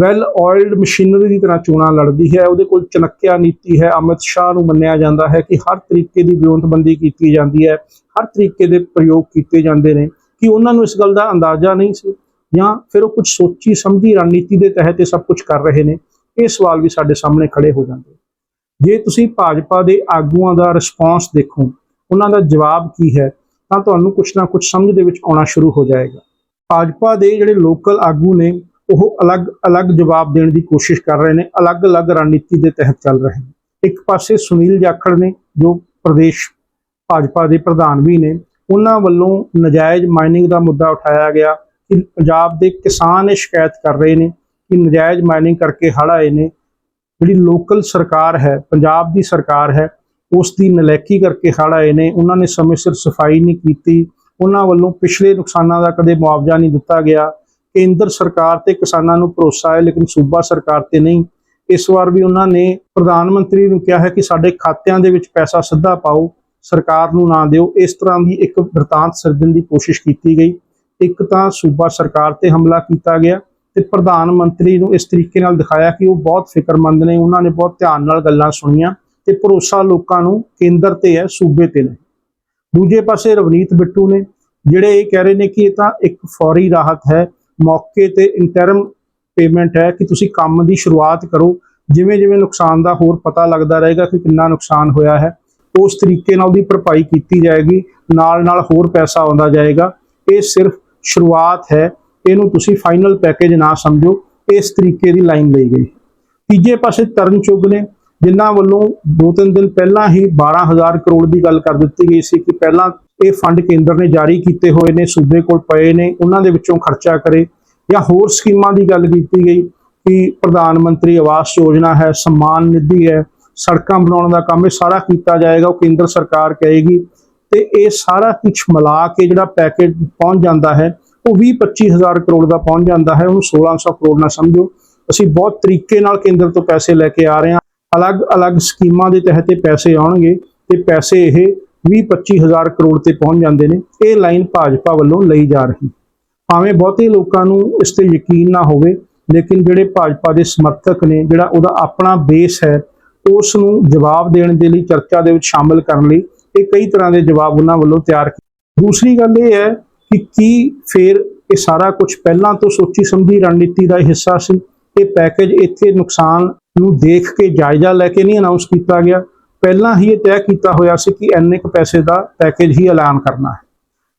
Speaker 1: ਵੈਲ ਆਇਲਡ ਮਸ਼ੀਨਰੀ ਦੀ ਤਰ੍ਹਾਂ ਚੋਣਾਂ ਲੜਦੀ ਹੈ, ਉਹਦੇ ਕੋਲ ਚਨੱਕਿਆ ਨੀਤੀ ਹੈ। ਅਮਿਤ ਸ਼ਾਹ ਨੂੰ ਮੰਨਿਆ ਜਾਂਦਾ ਹੈ ਕਿ ਹਰ ਤਰੀਕੇ ਦੀ ਵਿਉਂਤਬੰਦੀ ਕੀਤੀ ਜਾਂਦੀ ਹੈ, ਹਰ ਤਰੀਕੇ ਦੇ ਪ੍ਰਯੋਗ ਕੀਤੇ ਜਾਂਦੇ ਨੇ। ਕਿ ਉਹਨਾਂ ਨੂੰ ਇਸ ਗੱਲ ਦਾ ਅੰਦਾਜ਼ਾ ਨਹੀਂ ਸੀ? ਜਾਂ ਫਿਰ ਉਹ ਕੁਝ ਸੋਚੀ ਸਮਝੀ ਰਣਨੀਤੀ ਦੇ ਤਹਿਤ ਇਹ ਸਭ ਕੁਝ ਕਰ ਰਹੇ ਨੇ? ਇਹ ਸਵਾਲ ਵੀ ਸਾਡੇ ਸਾਹਮਣੇ ਖੜੇ ਹੋ ਜਾਂਦੇ ਜੇ ਤੁਸੀਂ ਭਾਜਪਾ ਦੇ ਆਗੂਆਂ ਦਾ ਰਿਸਪਾਂਸ ਦੇਖੋ, ਉਹਨਾਂ ਦਾ ਜਵਾਬ ਕੀ ਹੈ, ਤਾਂ ਤੁਹਾਨੂੰ ਕੁਝ ਨਾ ਕੁਝ ਸਮਝ ਦੇ ਵਿੱਚ ਆਉਣਾ ਸ਼ੁਰੂ ਹੋ ਜਾਏਗਾ। ਭਾਜਪਾ ਦੇ ਜਿਹੜੇ ਲੋਕਲ ਆਗੂ ਨੇ ਉਹ ਅਲੱਗ-ਅਲੱਗ ਜਵਾਬ ਦੇਣ ਦੀ ਕੋਸ਼ਿਸ਼ ਕਰ ਰਹੇ ਨੇ ਅਲੱਗ-ਅਲੱਗ ਰਣਨੀਤੀ ਦੇ ਤਹਿਤ ਚੱਲ ਰਹੇ ਨੇ। ਇੱਕ ਪਾਸੇ ਸੁਨੀਲ ਜਾਖੜ ਨੇ, ਜੋ ਪ੍ਰਦੇਸ਼ ਭਾਜਪਾ ਦੇ ਪ੍ਰਧਾਨ ਵੀ ਨੇ, ਉਹਨਾਂ ਵੱਲੋਂ ਨਜਾਇਜ਼ ਮਾਈਨਿੰਗ ਦਾ ਮੁੱਦਾ ਉਠਾਇਆ ਗਿਆ ਕਿ ਪੰਜਾਬ ਦੇ ਕਿਸਾਨ ਇਹ ਸ਼ਿਕਾਇਤ ਕਰ ਰਹੇ ਨੇ ਕਿ ਨਜਾਇਜ਼ ਮਾਈਨਿੰਗ ਕਰਕੇ ਹੜ੍ਹ ਆਏ ਨੇ। ਜਿਹੜੀ ਲੋਕਲ ਸਰਕਾਰ ਹੈ, ਪੰਜਾਬ ਦੀ ਸਰਕਾਰ ਹੈ ਉਸ ਦੀ ਨਲੈਕੀ ਕਰਕੇ ਹੜ੍ਹ ਆਏ ਨੇ। ਉਹਨਾਂ ਨੇ ਸਮੇਂ ਸਿਰ ਸਫ਼ਾਈ ਨਹੀਂ ਕੀਤੀ। ਉਹਨਾਂ ਵੱਲੋਂ ਪਿਛਲੇ ਨੁਕਸਾਨਾਂ ਦਾ ਕਦੇ ਮੁਆਵਜ਼ਾ ਨਹੀਂ ਦਿੱਤਾ ਗਿਆ। ਕੇਂਦਰ ਸਰਕਾਰ ਤੇ ਕਿਸਾਨਾਂ ਨੂੰ ਭਰੋਸਾ ਹੈ, ਲੇਕਿਨ ਸੂਬਾ ਸਰਕਾਰ ਤੇ ਨਹੀਂ। ਇਸ ਵਾਰ ਵੀ ਉਹਨਾਂ ਨੇ ਪ੍ਰਧਾਨ ਮੰਤਰੀ ਨੂੰ ਕਿਹਾ ਹੈ ਕਿ ਸਾਡੇ ਖਾਤਿਆਂ ਦੇ ਵਿੱਚ ਪੈਸਾ ਸਿੱਧਾ ਪਾਓ, ਸਰਕਾਰ ਨੂੰ ਨਾ ਦਿਓ। ਇਸ ਤਰ੍ਹਾਂ ਦੀ ਇੱਕ ਵਰਤਾਂਤ ਸਿਰਜਣ ਦੀ ਕੋਸ਼ਿਸ਼ ਕੀਤੀ ਗਈ। ਇੱਕ ਤਾਂ ਸੂਬਾ ਸਰਕਾਰ ਤੇ ਹਮਲਾ ਕੀਤਾ ਗਿਆ ਤੇ ਪ੍ਰਧਾਨ ਮੰਤਰੀ ਨੂੰ ਇਸ ਤਰੀਕੇ ਨਾਲ ਦਿਖਾਇਆ ਕਿ ਉਹ ਬਹੁਤ ਫਿਕਰਮੰਦ ਨੇ। ਉਹਨਾਂ ਨੇ ਬਹੁਤ ਧਿਆਨ ਨਾਲ ਗੱਲਾਂ ਸੁਣੀਆਂ ਤੇ ਭਰੋਸਾ ਲੋਕਾਂ ਨੂੰ ਕੇਂਦਰ ਤੇ ਹੈ, ਸੂਬੇ ਤੇ ਨਹੀਂ। ਦੂਜੇ ਪਾਸੇ ਰਵਨੀਤ ਬਿੱਟੂ ਨੇ, ਜਿਹੜੇ ਇਹ ਕਹਿ ਰਹੇ ਨੇ ਕਿ ਇਹ ਤਾਂ ਇੱਕ ਫੌਰੀ ਰਾਹਤ ਹੈ ਮੌਕੇ ਤੇ ਇੰਟਰਮ ਪੇਮੈਂਟ ਹੈ ਕਿ ਤੁਸੀਂ ਕੰਮ ਦੀ ਸ਼ੁਰੂਆਤ ਕਰੋ। ਜਿਵੇਂ ਜਿਵੇਂ ਨੁਕਸਾਨ ਦਾ ਹੋਰ ਪਤਾ ਲੱਗਦਾ ਰਹੇਗਾ ਕਿ ਕਿੰਨਾ ਨੁਕਸਾਨ ਹੋਇਆ ਹੈ, ਉਸ ਤਰੀਕੇ ਨਾਲ ਉਹਦੀ ਭਰਪਾਈ ਕੀਤੀ ਜਾਏਗੀ। ਨਾਲ ਨਾਲ ਹੋਰ ਪੈਸਾ ਆਉਂਦਾ ਜਾਏਗਾ। ਇਹ ਸਿਰਫ ਸ਼ੁਰੂਆਤ ਹੈ। ਇਹਨੂੰ ਤੁਸੀਂ ਫਾਈਨਲ ਪੈਕੇਜ ਨਾ ਸਮਝੋ। ਇਸ ਤਰੀਕੇ ਦੀ ਲਾਈਨ ਲਈ ਗਈ। ਤੀਜੇ ਪਾਸੇ ਤਰਨ ਚੁੱਗ ਨੇ, ਜਿਨ੍ਹਾਂ ਵੱਲੋਂ ਦੋ ਤਿੰਨ ਦਿਨ ਪਹਿਲਾਂ ਹੀ 12000 ਕਰੋੜ ਦੀ ਗੱਲ ਕਰ ਦਿੱਤੀ ਗਈ ਸੀ ਕਿ ਪਹਿਲਾਂ ਇਹ ਫੰਡ ਕੇਂਦਰ ਨੇ ਜਾਰੀ ਕੀਤੇ ਹੋਏ ਨੇ, ਸੂਬੇ ਕੋਲ ਪਏ ਨੇ, ਉਹਨਾਂ ਦੇ ਵਿੱਚੋਂ ਖਰਚਾ ਕਰੇ ਜਾਂ ਹੋਰ ਸਕੀਮਾਂ ਦੀ ਗੱਲ ਕੀਤੀ ਗਈ ਕਿ ਪ੍ਰਧਾਨ ਮੰਤਰੀ ਆਵਾਸ ਯੋਜਨਾ ਹੈ ਸਨਮਾਨ ਨਿਧੀ ਹੈ, ਸੜਕਾਂ ਬਣਾਉਣ ਦਾ ਕੰਮ ਇਹ ਸਾਰਾ ਕੀਤਾ ਜਾਏਗਾ, ਉਹ ਕੇਂਦਰ ਸਰਕਾਰ ਕਹੇਗੀ। ਤੇ ਇਹ ਸਾਰਾ ਕੁਝ ਮਿਲਾ ਕੇ ਜਿਹੜਾ ਪੈਕੇਜ ਪਹੁੰਚ ਜਾਂਦਾ ਹੈ, ਉਹ 20 25000 ਕਰੋੜ ਦਾ ਪਹੁੰਚ ਜਾਂਦਾ ਹੈ, ਉਹਨੂੰ 1600 ਕਰੋੜ ਨਾਲ ਸਮਝੋ। ਅਸੀਂ ਬਹੁਤ ਤਰੀਕੇ ਨਾਲ ਕੇਂਦਰ ਤੋਂ ਪੈਸੇ ਲੈ ਕੇ ਆ ਰਹੇ ਹਾਂ। ਅਲੱਗ-ਅਲੱਗ ਸਕੀਮਾਂ ਦੇ ਤਹਿਤ ਇਹ ਪੈਸੇ ਆਉਣਗੇ ਤੇ ਪੈਸੇ ਇਹ 20 25000 ਕਰੋੜ ਤੇ ਪਹੁੰਚ ਜਾਂਦੇ ਨੇ। ਇਹ ਲਾਈਨ ਭਾਜਪਾ ਵੱਲੋਂ ਲਈ ਜਾ ਰਹੀ। ਭਾਵੇਂ ਬਹੁਤੇ ਲੋਕਾਂ ਨੂੰ ਇਸ ਤੇ ਯਕੀਨ ਨਾ ਹੋਵੇ, ਲੇਕਿਨ ਜਿਹੜੇ ਭਾਜਪਾ ਦੇ ਸਮਰਥਕ ਨੇ, ਜਿਹੜਾ ਉਹਦਾ ਆਪਣਾ ਬੇਸ ਹੈ, ਉਸ ਨੂੰ ਜਵਾਬ ਦੇਣ ਦੇ ਲਈ, ਚਰਚਾ ਦੇ ਵਿੱਚ ਸ਼ਾਮਲ ਕਰਨ ਲਈ, ਇਹ ਕਈ ਤਰ੍ਹਾਂ ਦੇ ਜਵਾਬ ਉਹਨਾਂ ਵੱਲੋਂ ਤਿਆਰ ਕੀਤੇ। ਦੂਸਰੀ ਗੱਲ ਇਹ ਹੈ ਕਿ ਕੀ ਫਿਰ ਇਹ ਸਾਰਾ ਕੁਝ ਪਹਿਲਾਂ ਤੋਂ ਸੋਚੀ ਸਮਝੀ ਰਣਨੀਤੀ ਦਾ ਹਿੱਸਾ ਸੀ? ਇਹ ਪੈਕੇਜ ਇੱਥੇ ਨੁਕਸਾਨ ਨੂੰ ਦੇਖ ਕੇ ਜਾਇਜ਼ਾ ਲੈ ਕੇ ਨਹੀਂ ਅਨਾਉਂਸ ਕੀਤਾ ਗਿਆ। ਪਹਿਲਾਂ ਹੀ ਇਹ ਤੈਅ ਕੀਤਾ ਹੋਇਆ ਸੀ ਕਿ ਇੰਨੇ ਕੁ ਪੈਸੇ ਦਾ ਪੈਕੇਜ ਹੀ ਐਲਾਨ ਕਰਨਾ ਹੈ।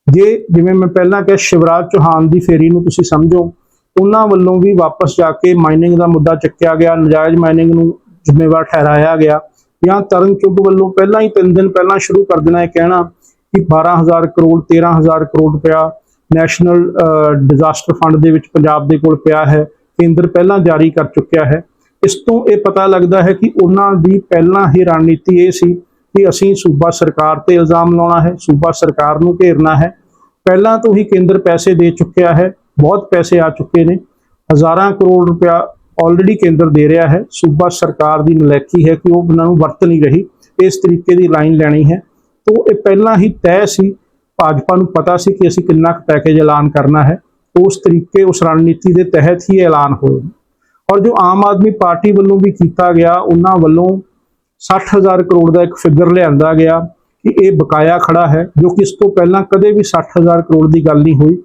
Speaker 1: ਜੇ ਜਿਵੇਂ ਮੈਂ ਪਹਿਲਾਂ ਕਿਹਾ, ਸ਼ਿਵਰਾਜ ਚੌਹਾਨ ਦੀ ਫੇਰੀ ਨੂੰ ਤੁਸੀਂ ਸਮਝੋ, ਉਹਨਾਂ ਵੱਲੋਂ ਵੀ ਵਾਪਸ ਜਾ ਕੇ ਮਾਈਨਿੰਗ ਦਾ ਮੁੱਦਾ ਚੱਕਿਆ ਗਿਆ, ਨਜਾਇਜ਼ ਮਾਈਨਿੰਗ ਨੂੰ ਜ਼ਿੰਮੇਵਾਰ ਠਹਿਰਾਇਆ ਗਿਆ। ਜਾਂ ਤਰਨ ਚੁੱਭ ਵੱਲੋਂ ਪਹਿਲਾਂ ਹੀ ਤਿੰਨ ਦਿਨ ਪਹਿਲਾਂ ਸ਼ੁਰੂ ਕਰ ਦੇਣਾ ਇਹ ਕਹਿਣਾ ਕਿ 12000 ਕਰੋੜ 13000 ਕਰੋੜ ਰੁਪਇਆ ਨੈਸ਼ਨਲ ਡਿਜ਼ਾਸਟਰ ਫੰਡ ਦੇ ਵਿੱਚ ਪੰਜਾਬ ਦੇ ਕੋਲ ਪਿਆ ਹੈ। ਕੇਂਦਰ ਪਹਿਲਾਂ ਜਾਰੀ ਕਰ ਚੁੱਕਿਆ ਹੈ। ਇਸ ਤੋਂ ਇਹ ਪਤਾ ਲੱਗਦਾ ਹੈ ਕਿ ਉਹਨਾਂ ਦੀ ਪਹਿਲਾਂ ਹੀ ਰਣਨੀਤੀ ਇਹ ਸੀ ਕਿ ਅਸੀਂ ਸੂਬਾ ਸਰਕਾਰ ਤੇ ਇਲਜ਼ਾਮ ਲਾਉਣਾ ਹੈ, ਸੂਬਾ ਸਰਕਾਰ ਨੂੰ ਘੇਰਨਾ ਹੈ। ਪਹਿਲਾਂ ਤੋਂ ਹੀ ਕੇਂਦਰ ਪੈਸੇ ਦੇ ਚੁੱਕਿਆ ਹੈ, ਬਹੁਤ ਪੈਸੇ ਆ ਚੁੱਕੇ ਨੇ। ਹਜ਼ਾਰਾਂ ਕਰੋੜ ਰੁਪਇਆ ਆਲਰੇਡੀ ਕੇਂਦਰ ਦੇ ਰਿਹਾ ਹੈ। ਸੂਬਾ ਸਰਕਾਰ ਦੀ ਨਲੈਕੀ ਹੈ ਕਿ ਉਹ ਉਹਨਾਂ ਨੂੰ ਵਰਤ ਨਹੀਂ ਰਹੀ, ਇਸ ਤਰੀਕੇ ਦੀ ਲਾਈਨ ਲੈਣੀ ਹੈ। ਤੋਂ ਇਹ ਪਹਿਲਾਂ ਹੀ ਤੈਅ ਸੀ, ਭਾਜਪਾ ਨੂੰ ਪਤਾ ਸੀ ਕਿ ਅਸੀਂ ਕਿੰਨਾ ਕੁ ਪੈਕੇਜ ਐਲਾਨ ਕਰਨਾ ਹੈ। ਉਸ ਤਰੀਕੇ, ਉਸ ਰਣਨੀਤੀ ਦੇ ਤਹਿਤ ਹੀ ਐਲਾਨ ਹੋਏ ਔਰ ਜੋ ਆਮ ਆਦਮੀ ਪਾਰਟੀ ਵੱਲੋਂ ਵੀ ਕੀਤਾ ਗਿਆ, ਉਹਨਾਂ ਵੱਲੋਂ 60000 ਕਰੋੜ ਦਾ ਇੱਕ ਫਿਗਰ ਲਿਆਂਦਾ ਗਿਆ ਕਿ ਇਹ ਬਕਾਇਆ ਖੜਾ ਹੈ, ਜੋ ਕਿ ਇਸ ਤੋਂ ਪਹਿਲਾਂ ਕਦੇ ਵੀ 60000 ਕਰੋੜ ਦੀ ਗੱਲ ਨਹੀਂ ਹੋਈ।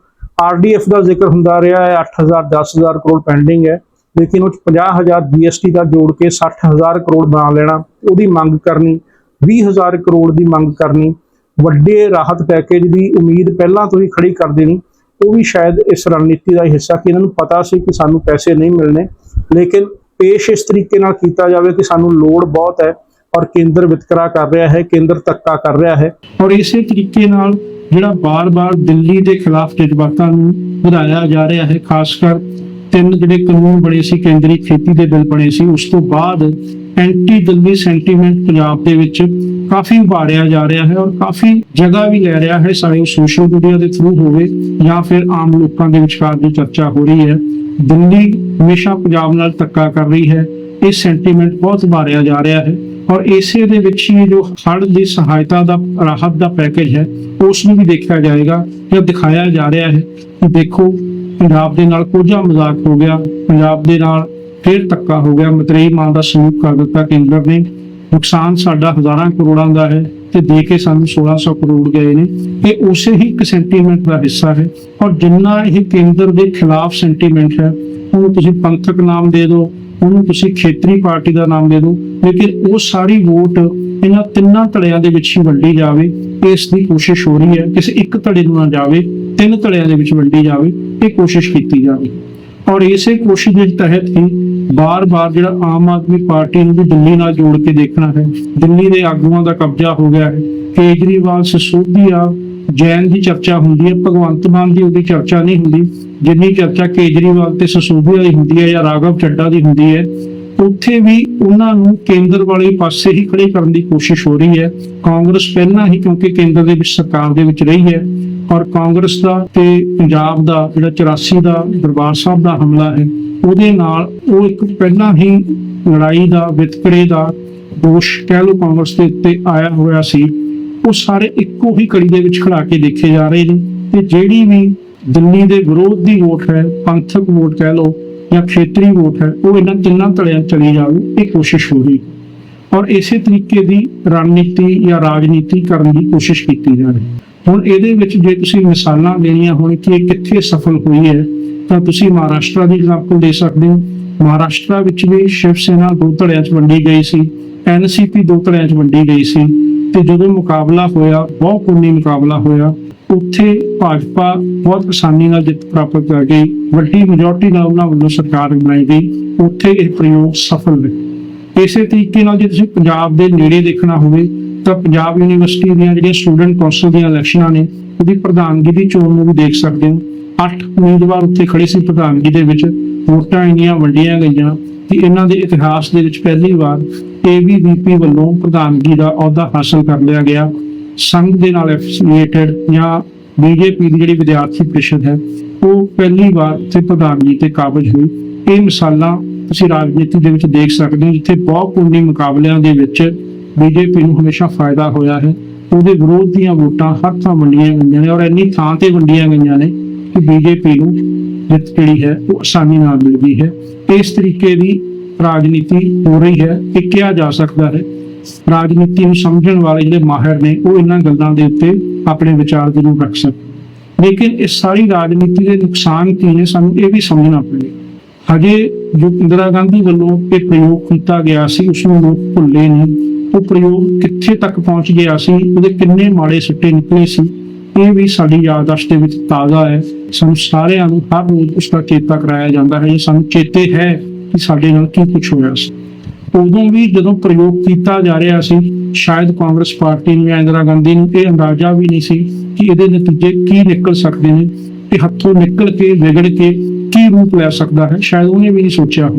Speaker 1: ਆਰਡੀਐਫ ਦਾ ਜ਼ਿਕਰ ਹੁੰਦਾ ਰਿਹਾ ਹੈ 8000 10000 ਕਰੋੜ ਪੈਂਡਿੰਗ ਹੈ, ਲੇਕਿਨ ਉਹ 'ਚ 50000 ਜੀਐਸਟੀ ਦਾ ਜੋੜ ਕੇ 60000 ਕਰੋੜ ਬਣਾ ਲੈਣਾ, ਉਹਦੀ ਮੰਗ ਕਰਨੀ 20000 ਕਰੋੜ ਦੀ ਮੰਗ ਕਰਨੀ, ਵੱਡੇ ਰਾਹਤ ਪੈਕੇਜ ਦੀ ਉਮੀਦ ਪਹਿਲਾਂ ਤੋਂ ਹੀ ਖੜੀ ਕਰ ਦੇਣੀ ਉਹ ਵੀ ਸ਼ਾਇਦ ਇਸ ਰਣਨੀਤੀ ਦਾ ਹਿੱਸਾ ਕਿ ਇਹਨਾਂ ਨੂੰ ਪਤਾ ਸੀ ਕਿ ਸਾਨੂੰ ਪੈਸੇ ਨਹੀਂ ਮਿਲਣੇ। ਲੇਕਿਨ ਪੇਸ਼ ਇਸ ਤਰੀਕੇ ਨਾਲ ਕੀਤਾ ਜਾਵੇ ਕਿ ਸਾਨੂੰ ਲੋੜ ਬਹੁਤ ਹੈ ਔਰ ਕੇਂਦਰ ਵਿਤਕਰਾ ਕਰ ਰਿਹਾ ਹੈ, ਕੇਂਦਰ ਧੱਕਾ ਕਰ ਰਿਹਾ ਹੈ। ਔਰ ਇਸੇ ਤਰੀਕੇ ਨਾਲ ਜਿਹੜਾ ਬਾਰ-ਬਾਰ ਦਿੱਲੀ ਦੇ ਖਿਲਾਫ ਜਜ਼ਬਾਤਾਂ ਨੂੰ ਵਧਾਇਆ ਜਾ ਰਿਹਾ ਹੈ, ਖਾਸ ਕਰ ਤਿੰਨ ਜਿਹੜੇ ਕਾਨੂੰਨ ਬਣੇ ਸੀ, ਕੇਂਦਰੀ ਖੇਤੀ ਦੇ ਬਿੱਲ ਬਣੇ ਸੀ, ਉਸ ਤੋਂ ਬਾਅਦ ਐਂਟੀ ਦਿੱਲੀ ਸੈਂਟੀਮੈਂਟ ਪੰਜਾਬ ਦੇ ਵਿੱਚ ਕਾਫੀ ਉਭਾਰਿਆ ਜਾ ਰਿਹਾ ਹੈ ਔਰ ਕਾਫੀ ਜਗ੍ਹਾ ਵੀ ਲੈ ਰਿਹਾ ਹੈ ਸਾਰੇ ਸੋਸ਼ਲ ਮੀਡੀਆ ਦੇ ਥਰੂ ਹੋਵੇ ਜਾਂ ਫਿਰ ਆਮ ਲੋਕਾਂ ਦੇ ਵਿਚਕਾਰ ਦੀ ਚਰਚਾ ਹੋ ਰਹੀ ਹੈ। ਦਿੱਲੀ ਹਮੇਸ਼ਾ ਪੰਜਾਬ ਨਾਲ ਧੱਕਾ ਕਰ ਰਹੀ ਹੈ,
Speaker 2: ਇਹ ਸੈਂਟੀਮੈਂਟ ਬਹੁਤ ਉਭਾਰਿਆ ਜਾ ਰਿਹਾ ਹੈ ਔਰ ਇਸੇ ਦੇ ਵਿੱਚ ਹੀ ਜੋ ਹੜ੍ਹ ਦੀ ਸਹਾਇਤਾ ਦਾ, ਰਾਹਤ ਦਾ ਪੈਕੇਜ ਹੈ, ਉਸ ਨੂੰ ਵੀ ਦੇਖਿਆ ਜਾਏਗਾ ਜਾਂ ਦਿਖਾਇਆ ਜਾ ਰਿਹਾ ਹੈ। ਕਿ ਦੇਖੋ ਪੰਜਾਬ ਦੇ ਨਾਲ ਕੋਝਾ ਮਜ਼ਾਕ ਹੋ ਗਿਆ, ਪੰਜਾਬ ਦੇ ਨਾਲ ਫੇਰ ਧੱਕਾ ਹੋ ਗਿਆ, ਮਤਰੇਈ ਮਾਂ ਦਾ ਸਲੂਕ ਕਰ ਦਿੱਤਾ ਕੇਂਦਰ ਨੇ। ਨੁਕਸਾਨ ਸਾਡਾ ਹਜ਼ਾਰਾਂ ਕਰੋੜਾਂ ਦਾ ਹੈ ਤੇ ਦੇ ਕੇ ਸਾਨੂੰ 1600 ਕਰੋੜ ਗਏ ਨੇ। ਇਹ ਉਸੇ ਹੀ ਇੱਕ ਸੈਂਟੀਮੈਂਟ ਦਾ ਹਿੱਸਾ ਹੈ ਔਰ ਜਿੰਨਾ ਇਹ ਕੇਂਦਰ ਦੇ ਖਿਲਾਫ ਸੈਂਟੀਮੈਂਟ ਹੈ, ਉਹਨੂੰ ਤੁਸੀਂ ਪੰਥਕ ਨਾਮ ਦੇ ਦਿਓ, ਉਹਨੂੰ ਤੁਸੀਂ ਖੇਤਰੀ ਪਾਰਟੀ ਦਾ ਨਾਮ ਦੇ ਦਿਓ, ਲੇਕਿਨ ਉਹ ਸਾਰੀ ਵੋਟ ਇਹਨਾਂ ਤਿੰਨਾਂ ਧੜਿਆਂ ਦੇ ਵਿੱਚ ਹੀ ਵੰਡੀ ਜਾਵੇ, ਇਸ ਦੀ ਕੋਸ਼ਿਸ਼ ਹੋ ਰਹੀ ਹੈ, ਕਿਸੇ ਇੱਕ ਧੜੇ ਨੂੰ ਨਾ ਜਾਵੇ। ਤਿੰਨ ਧੜਿਆਂ ਦੇ ਵਿੱਚ ਵੰਡੀ ਜਾਵੇ ਇਹ ਕੋਸ਼ਿਸ਼ ਕੀਤੀ ਜਾਵੇ। ਔਰ ਇਸੇ ਕੋਸ਼ਿਸ਼ ਦੇ ਤਹਿਤ ਹੀ ਬਾਰ-ਬਾਰ ਜਿਹੜਾ ਆਮ ਆਦਮੀ ਪਾਰਟੀ ਨੂੰ ਵੀ ਦਿੱਲੀ ਨਾਲ ਜੋੜ ਕੇ ਦੇਖਣਾ ਹੈ, ਦਿੱਲੀ ਦੇ ਆਗੂਆਂ ਦਾ ਕਬਜ਼ਾ ਹੋ ਗਿਆ ਹੈ। ਕੇਜਰੀਵਾਲ ਸਸੂਦੀਆ ਜੈਨ ਦੀ ਚਰਚਾ ਹੁੰਦੀ ਹੈ, ਭਗਵੰਤ ਮਾਨ ਦੀ ਉਹਦੀ ਚਰਚਾ ਨਹੀਂ ਹੁੰਦੀ। ਜਿੰਨੀ ਚਰਚਾ ਕੇਜਰੀਵਾਲ ਤੇ ਸਸੂਦੀਆ ਦੀ ਹੁੰਦੀ ਹੈ ਜਾਂ ਰਾਘਵ ਚੱਡਾ ਦੀ ਹੁੰਦੀ ਹੈ, ਉੱਥੇ ਵੀ ਉਹਨਾਂ ਨੂੰ ਕੇਂਦਰ ਵਾਲੇ ਪਾਸੇ ਹੀ ਖੜੇ ਕਰਨ ਦੀ ਕੋਸ਼ਿਸ਼ ਹੋ ਰਹੀ ਹੈ। ਕਾਂਗਰਸ ਪਹਿਲਾਂ ਹੀ ਕਿਉਂਕਿ ਕੇਂਦਰ ਦੇ ਵਿੱਚ ਸਰਕਾਰ ਦੇ ਵਿੱਚ ਰਹੀ ਹੈ ਔਰ ਕਾਂਗਰਸ ਦਾ ਤੇ ਪੰਜਾਬ ਦਾ ਜਿਹੜਾ 84 ਦਾ ਦਰਬਾਰ ਸਾਹਿਬ ਦਾ ਹਮਲਾ ਹੈ, ਉਹਦੇ ਨਾਲ ਉਹ ਇੱਕ ਪਹਿਲਾਂ ਹੀ ਲੜਾਈ ਦਾ, ਵਿਤਕਰੇ ਦਾ ਦੋਸ਼ ਕਹਿ ਲਓ ਕਾਂਗਰਸ ਦੇ ਉੱਤੇ ਆਇਆ ਹੋਇਆ ਸੀ। ਉਹ ਸਾਰੇ ਇੱਕੋ ਹੀ ਕੜੀ ਦੇ ਵਿੱਚ ਖੜਾ ਕੇ ਦੇਖੇ ਜਾ ਰਹੇ ਨੇ ਤੇ ਜਿਹੜੀ ਵੀ ਦਿੱਲੀ ਦੇ ਵਿਰੋਧ ਦੀ ਵੋਟ ਹੈ, ਪੰਥਕ ਵੋਟ ਕਹਿ ਲਓ ਜਾਂ ਖੇਤਰੀ ਵੋਟ ਹੈ, ਉਹ ਇਹਨਾਂ ਤਿੰਨਾਂ ਧੜਿਆਂ ਚਲੀ ਜਾਵੇ ਇਹ ਕੋਸ਼ਿਸ਼ ਹੋ ਰਹੀ। ਔਰ ਇਸੇ ਤਰੀਕੇ ਦੀ ਰਣਨੀਤੀ ਜਾਂ ਰਾਜਨੀਤੀ ਕਰਨ ਦੀ ਕੋਸ਼ਿਸ਼ ਕੀਤੀ ਜਾ ਰਹੀ। ਹੈ ਹੁਣ ਇਹਦੇ ਵਿੱਚ ਜੇ ਤੁਸੀਂ ਮਿਸਾਲਾਂ ਦੇਣੀਆਂ ਹੋਣ ਕਿ ਇਹ ਕਿੱਥੇ ਸਫਲ ਹੋਈ ਹੈ, ਤਾਂ ਤੁਸੀਂ ਮਹਾਰਾਸ਼ਟਰ ਦੀ ਐਗਜ਼ਾਮਪਲ ਦੇ ਸਕਦੇ ਹੋ। ਮਹਾਰਾਸ਼ਟਰ ਵਿੱਚ ਵੀ ਸ਼ਿਵ ਸੈਨਾ ਦੋ ਧੜਿਆਂ 'ਚ ਵੰਡੀ ਗਈ ਸੀ ਐਨਸੀਪੀ ਦੋ ਧੜਿਆਂ 'ਚ ਵੰਡੀ ਗਈ ਸੀ ਤੇ ਜਦੋਂ ਮੁਕਾਬਲਾ ਹੋਇਆ, ਬਹੁਤ ਪੁੰਨੀ ਮੁਕਾਬਲਾ ਹੋਇਆ, ਉੱਥੇ ਭਾਜਪਾ ਬਹੁਤ ਆਸਾਨੀ ਨਾਲ ਜਿੱਤ ਪ੍ਰਾਪਤ ਕਰ ਗਈ, ਵੱਡੀ ਮੈਜੋਰਟੀ ਨਾਲ ਉਹਨਾਂ ਵੱਲੋਂ ਸਰਕਾਰ ਬਣਾਈ ਗਈ, ਉੱਥੇ ਇਹ ਪ੍ਰਯੋਗ ਸਫਲ ਰਿਹਾ। ਇਸੇ ਤਰੀਕੇ ਨਾਲ ਜੇ ਤੁਸੀਂ ਪੰਜਾਬ ਦੇ ਨੇੜੇ ਦੇਖਣਾ ਹੋਵੇ ਤਾਂ ਪੰਜਾਬ ਯੂਨੀਵਰਸਿਟੀ ਦੀਆਂ ਜਿਹੜੀਆਂ ਸਟੂਡੈਂਟ ਕੌਂਸਲ ਦੀਆਂ ਇਲੈਕਸ਼ਨਾਂ ਨੇ, ਉਹਦੀ ਪ੍ਰਧਾਨਗੀ ਦੀ ਚੋਣ ਨੂੰ ਵੀ ਦੇਖ ਸਕਦੇ ਹੋ। ਅੱਠ ਉਮੀਦਵਾਰ ਉੱਥੇ ਖੜੇ ਸੀ ਪ੍ਰਧਾਨਗੀ ਦੇ ਵਿੱਚ। ਵੋਟਾਂ ਇੰਨੀਆਂ ਵੰਡੀਆਂ ਗਈਆਂ ਕਿ ਇਹਨਾਂ ਦੇ ਇਤਿਹਾਸ ਦੇ ਵਿੱਚ ਪਹਿਲੀ ਵਾਰ ਏਬੀਵੀਪੀ ਵੱਲੋਂ ਪ੍ਰਧਾਨਗੀ ਦਾ ਅਹੁਦਾ ਹਾਸਲ ਕਰ ਲਿਆ ਗਿਆ। ਸੰਘ ਦੇ ਨਾਲ ਐਫੀਲੀਏਟਡ ਜਾਂ ਬੀਜੇਪੀ ਦੀ ਜਿਹੜੀ ਵਿਦਿਆਰਥੀ ਪ੍ਰੀਸ਼ਦ ਹੈ, ਉਹ ਪਹਿਲੀ ਵਾਰ ਤੇ ਪ੍ਰਧਾਨਗੀ ਤੇ ਕਾਬਜ ਹੋਈ। ਇਹ ਮਿਸਾਲਾਂ ਤੁਸੀਂ ਰਾਜਨੀਤੀ ਦੇ ਵਿੱਚ ਦੇਖ ਸਕਦੇ ਹੋ, ਜਿੱਥੇ ਬਹੁਤ ਕੁੰਡੀ ਮੁਕਾਬਲਿਆਂ ਦੇ ਵਿੱਚ ਬੀਜੇਪੀ ਨੂੰ ਹਮੇਸ਼ਾ ਫਾਇਦਾ ਹੋਇਆ ਹੈ। ਉਹਦੇ ਵਿਰੋਧ ਦੀਆਂ ਵੋਟਾਂ ਹਰ ਥਾਂ ਵੰਡੀਆਂ ਗਈਆਂ ਨੇ ਔਰ ਇੰਨੀ ਥਾਂ ਤੇ ਵੰਡੀਆਂ ਗਈਆਂ ਨੇ ਕਿ ਬੀਜੇਪੀ ਨੂੰ ਜਿੱਤ ਜਿਹੜੀ ਹੈ ਉਹ ਆਸਾਨੀ ਨਾਲ ਮਿਲ ਗਈ ਹੈ। ਇਸ ਤਰੀਕੇ ਦੀ ਰਾਜਨੀਤੀ ਹੋ ਰਹੀ ਹੈ ਇਹ ਕਿਹਾ ਜਾ ਸਕਦਾ ਹੈ, ਰਾਜਨੀਤੀ ਨੂੰ ਸਮਝਣ ਵਾਲੇ ਜਿਹੜੇ ਮਾਹਿਰ ਨੇ ਉਹ ਇਹਨਾਂ ਗੱਲਾਂ ਦੇ ਉੱਤੇ ਆਪਣੇ ਵਿਚਾਰ ਜ਼ਰੂਰ ਰੱਖ ਸਕਣ। ਲੇਕਿਨ ਇਸ ਸਾਰੀ ਰਾਜਨੀਤੀ ਦੇ ਨੁਕਸਾਨ ਕੀ ਨੇ ਸਾਨੂੰ ਇਹ ਵੀ ਸਮਝਣਾ ਪਵੇਗਾ। ਹਜੇ ਜੋ ਇੰਦਰਾ ਗਾਂਧੀ ਵੱਲੋਂ ਇਹ ਪ੍ਰਯੋਗ ਕੀਤਾ ਗਿਆ ਸੀ ਉਸ ਨੂੰ ਲੋਕ ਭੁੱਲੇ ਨਹੀਂ। ਉਹ ਪ੍ਰਯੋਗ ਕਿੱਥੇ ਤੱਕ ਪਹੁੰਚ ਗਿਆ ਸੀ, ਉਹਦੇ ਕਿੰਨੇ ਮਾੜੇ ਸਿੱਟੇ ਨਿਕਲੇ ਸੀ, ਇਹ ਵੀ ਸਾਡੀ ਯਾਦਦਾਸ਼ਤ ਦੇ ਵਿੱਚ ਤਾਜ਼ਾ ਹੈ। ਸਾਨੂੰ ਸਾਰਿਆਂ ਨੂੰ ਹਰ ਰੋਜ਼ ਉਸ ਦਾ ਚੇਤਾ ਕਰਾਇਆ ਜਾਂਦਾ ਹੈ, ਇਹ ਸਾਨੂੰ ਚੇਤੇ ਹੈ ਕਿ ਸਾਡੇ ਨਾਲ ਕੀ ਕੁਝ ਹੋਇਆ ਸੀ। ਉਦੋਂ ਵੀ ਜਦੋਂ ਪ੍ਰਯੋਗ ਕੀਤਾ ਜਾ ਰਿਹਾ ਸੀ, ਸ਼ਾਇਦ ਕਾਂਗਰਸ ਪਾਰਟੀ ਨੂੰ ਜਾਂ ਇੰਦਰਾ ਗਾਂਧੀ ਨੂੰ ਇਹ ਅੰਦਾਜ਼ਾ ਵੀ ਨਹੀਂ ਸੀ ਕਿ ਇਹਦੇ ਨਤੀਜੇ ਕੀ ਨਿਕਲ ਸਕਦੇ ਨੇ ਤੇ ਹੱਥੋਂ ਨਿਕਲ ਕੇ, ਵਿਗੜ ਕੇ ਕੀ ਰੂਪ ਲੈ ਸਕਦਾ ਹੈ, ਸ਼ਾਇਦ ਉਹਨੇ ਵੀ ਨਹੀਂ ਸੋਚਿਆ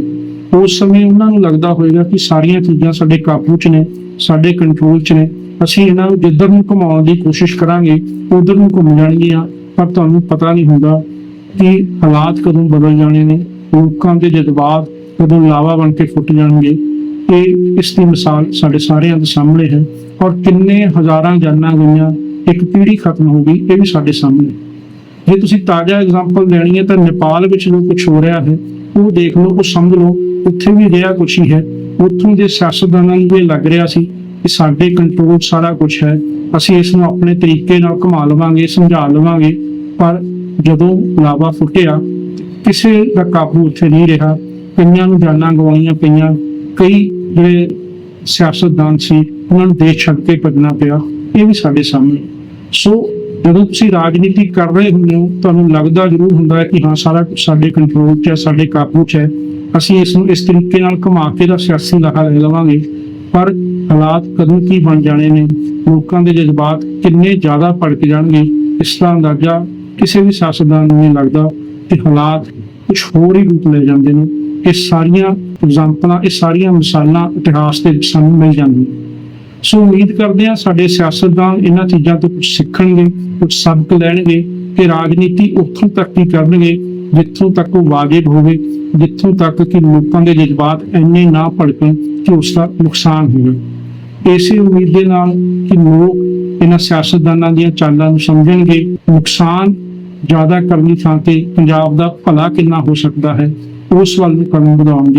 Speaker 2: ਉਸ ਸਮੇਂ ਉਹਨਾਂ ਨੂੰ ਲੱਗਦਾ ਹੋਵੇਗਾ ਕਿ ਸਾਰੀਆਂ ਚੀਜ਼ਾਂ ਸਾਡੇ ਕਾਬੂ 'ਚ ਨੇ ਸਾਡੇ ਕੰਟਰੋਲ 'ਚ ਨੇ। ਅਸੀਂ ਇਹਨਾਂ ਨੂੰ ਜਿੱਧਰ ਨੂੰ ਘੁਮਾਉਣ ਦੀ ਕੋਸ਼ਿਸ਼ ਕਰਾਂਗੇ, ਉਧਰ ਨੂੰ ਘੁੰਮ ਜਾਣਗੀਆਂ ਪਰ ਤੁਹਾਨੂੰ ਪਤਾ ਨਹੀਂ ਹੁੰਦਾ ਕਿ ਹਾਲਾਤ ਕਦੋਂ ਬਦਲ ਜਾਣੇ ਨੇ, ਲੋਕਾਂ ਦੇ ਜਜ਼ਬਾਤ ਕਦੋਂ ਲਾਵਾ ਬਣ ਕੇ ਫੁੱਟ ਜਾਣਗੇ। ਇਹ ਇਸ ਦੀ ਮਿਸਾਲ ਸਾਡੇ ਸਾਰਿਆਂ ਦੇ ਸਾਹਮਣੇ ਹੈ ਔਰ ਕਿੰਨੇ ਹਜ਼ਾਰਾਂ ਜਾਨਾਂ ਗਈਆਂ, ਇੱਕ ਪੀੜ੍ਹੀ ਖਤਮ ਹੋ ਗਈ, ਇਹ ਵੀ ਸਾਡੇ ਸਾਹਮਣੇ। ਜੇ ਤੁਸੀਂ ਤਾਜ਼ਾ ਐਗਜ਼ਾਮਪਲ ਦੇਣੀ ਹੈ ਤਾਂ ਨੇਪਾਲ ਵਿੱਚ ਜੋ ਕੁਝ ਹੋ ਰਿਹਾ ਹੈ, ਉਹ ਦੇਖ ਲਓ, ਉਹ ਸਮਝ ਲਓ, ਉੱਥੇ ਵੀ ਰਿਹਾ ਕੁਛ ਹੀ ਹੈ। ਉੱਥੋਂ ਦੇ ਸਿਆਸਤਦਾਨਾਂ ਨੂੰ ਇਹ ਲੱਗ ਰਿਹਾ ਸੀ ਕਿ ਸਾਡੇ ਕੰਟਰੋਲ ਸਾਰਾ ਕੁਝ ਹੈ। ਅਸੀਂ ਇਸ ਨੂੰ ਆਪਣੇ ਤਰੀਕੇ ਨਾਲ ਘੁਮਾ ਲਵਾਂਗੇ, ਸਮਝਾ ਲਵਾਂਗੇ। ਪਰ ਜਦੋਂ ਲਾਵਾ ਫੁੱਟਿਆ, ਕਿਸੇ ਦਾ ਕਾਬੂ ਉੱਥੇ ਨਹੀਂ ਰਿਹਾ। ਕਈਆਂ ਨੂੰ ਜਾਨਾਂ ਗਵਾਉਣੀਆਂ ਪਈਆਂ। ਕਈ ਜਿਹੜੇ ਸਿਆਸਤਦਾਨ ਸੀ, ਉਹਨਾਂ ਨੂੰ ਦੇਸ਼ ਛੱਡ ਕੇ ਭੱਜਣਾ ਪਿਆ। ਇਹ ਵੀ ਸਾਡੇ ਸਾਹਮਣੇ। ਸੋ ਜਦੋਂ ਤੁਸੀਂ ਰਾਜਨੀਤੀ ਕਰ ਰਹੇ ਹੁੰਦੇ ਹੋ, ਤੁਹਾਨੂੰ ਲੱਗਦਾ ਜ਼ਰੂਰ ਹੁੰਦਾ ਹੈ ਕਿ ਹਾਂ, ਸਾਰਾ ਕੁਝ ਸਾਡੇ ਕੰਟਰੋਲ 'ਚ ਹੈ, ਸਾਡੇ ਕਾਬੂ 'ਚ ਹੈ। ਅਸੀਂ ਇਸ ਨੂੰ ਇਸ ਤਰੀਕੇ ਨਾਲ ਘੁਮਾ ਕੇ ਦਾ ਸਿਆਸੀ ਲਾਹਾ ਲੈ ਲਵਾਂਗੇ। ਪਰ ਹਾਲਾਤ ਕਦੋਂ ਕੀ ਬਣ ਜਾਣੇ ਨੇ, ਲੋਕਾਂ ਦੇ ਜਜ਼ਬਾਤ ਕਿੰਨੇ ਜ਼ਿਆਦਾ ਭੜਕ ਜਾਣਗੇ, ਇਸ ਦਾ ਅੰਦਾਜ਼ਾ ਕਿਸੇ ਵੀ ਸਿਆਸਤਦਾਨ ਨੂੰ ਨਹੀਂ ਲੱਗਦਾ ਕਿ ਹਾਲਾਤ ਕੁਝ ਹੋਰ ਹੀ ਰੂਪ ਲੈ ਜਾਂਦੇ ਨੇ। ਇਹ ਸਾਰੀਆਂ ਐਗਜ਼ਾਮਪਲਾਂ ਇਹ ਸਾਰੀਆਂ ਮਿਸਾਲਾਂ ਇਤਿਹਾਸ ਦੇ ਵਿੱਚ ਸਾਨੂੰ ਮਿਲ ਜਾਂਦੀਆਂ। ਸੋ ਉਮੀਦ ਕਰਦੇ ਹਾਂ ਸਾਡੇ ਸਿਆਸਤਦਾਨ ਇਹਨਾਂ ਚੀਜ਼ਾਂ ਤੋਂ ਕੁਝ ਸਿੱਖਣਗੇ ਕੁਝ ਸਬਕ ਲੈਣਗੇ ਕਿ ਰਾਜਨੀਤੀ ਉੱਥੋਂ ਤੱਕ ਹੀ ਕਰਨਗੇ, ਜਿੱਥੋਂ ਤੱਕ ਉਹ ਵਾਜਿਬ ਹੋਵੇ। ਜਿੱਥੋਂ ਤੱਕ ਕਿ ਲੋਕਾਂ ਦੇ ਜਜ਼ਬਾਤ ਇੰਨੇ ਨਾ ਭੜਕਣ ਕਿ ਉਸ ਦਾ ਨੁਕਸਾਨ ਹੋਵੇ। ਇਸੇ ਉਮੀਦ ਦੇ ਨਾਲ ਕਿ ਲੋਕ ਇਹਨਾਂ ਸਿਆਸਤਦਾਨਾਂ ਦੀਆਂ ਚਾਲਾਂ ਨੂੰ ਸਮਝਣਗੇ। ਨੁਕਸਾਨ ਜ਼ਿਆਦਾ ਕਰਨ ਦੀ ਥਾਂ ਤੇ ਪੰਜਾਬ ਦਾ ਭਲਾ ਕਿੰਨਾ ਹੋ ਸਕਦਾ ਹੈ, ਉਸ ਵੱਲ ਨੂੰ ਕਦਮ ਵਧਾਉਣ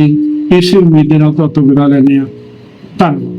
Speaker 2: ਇਸੇ ਉਮੀਦ ਦੇ ਨਾਲ ਤੁਹਾਡੇ ਵਿਦਾ ਲੈਂਦੇ ਹਾਂ। ਧੰਨਵਾਦ।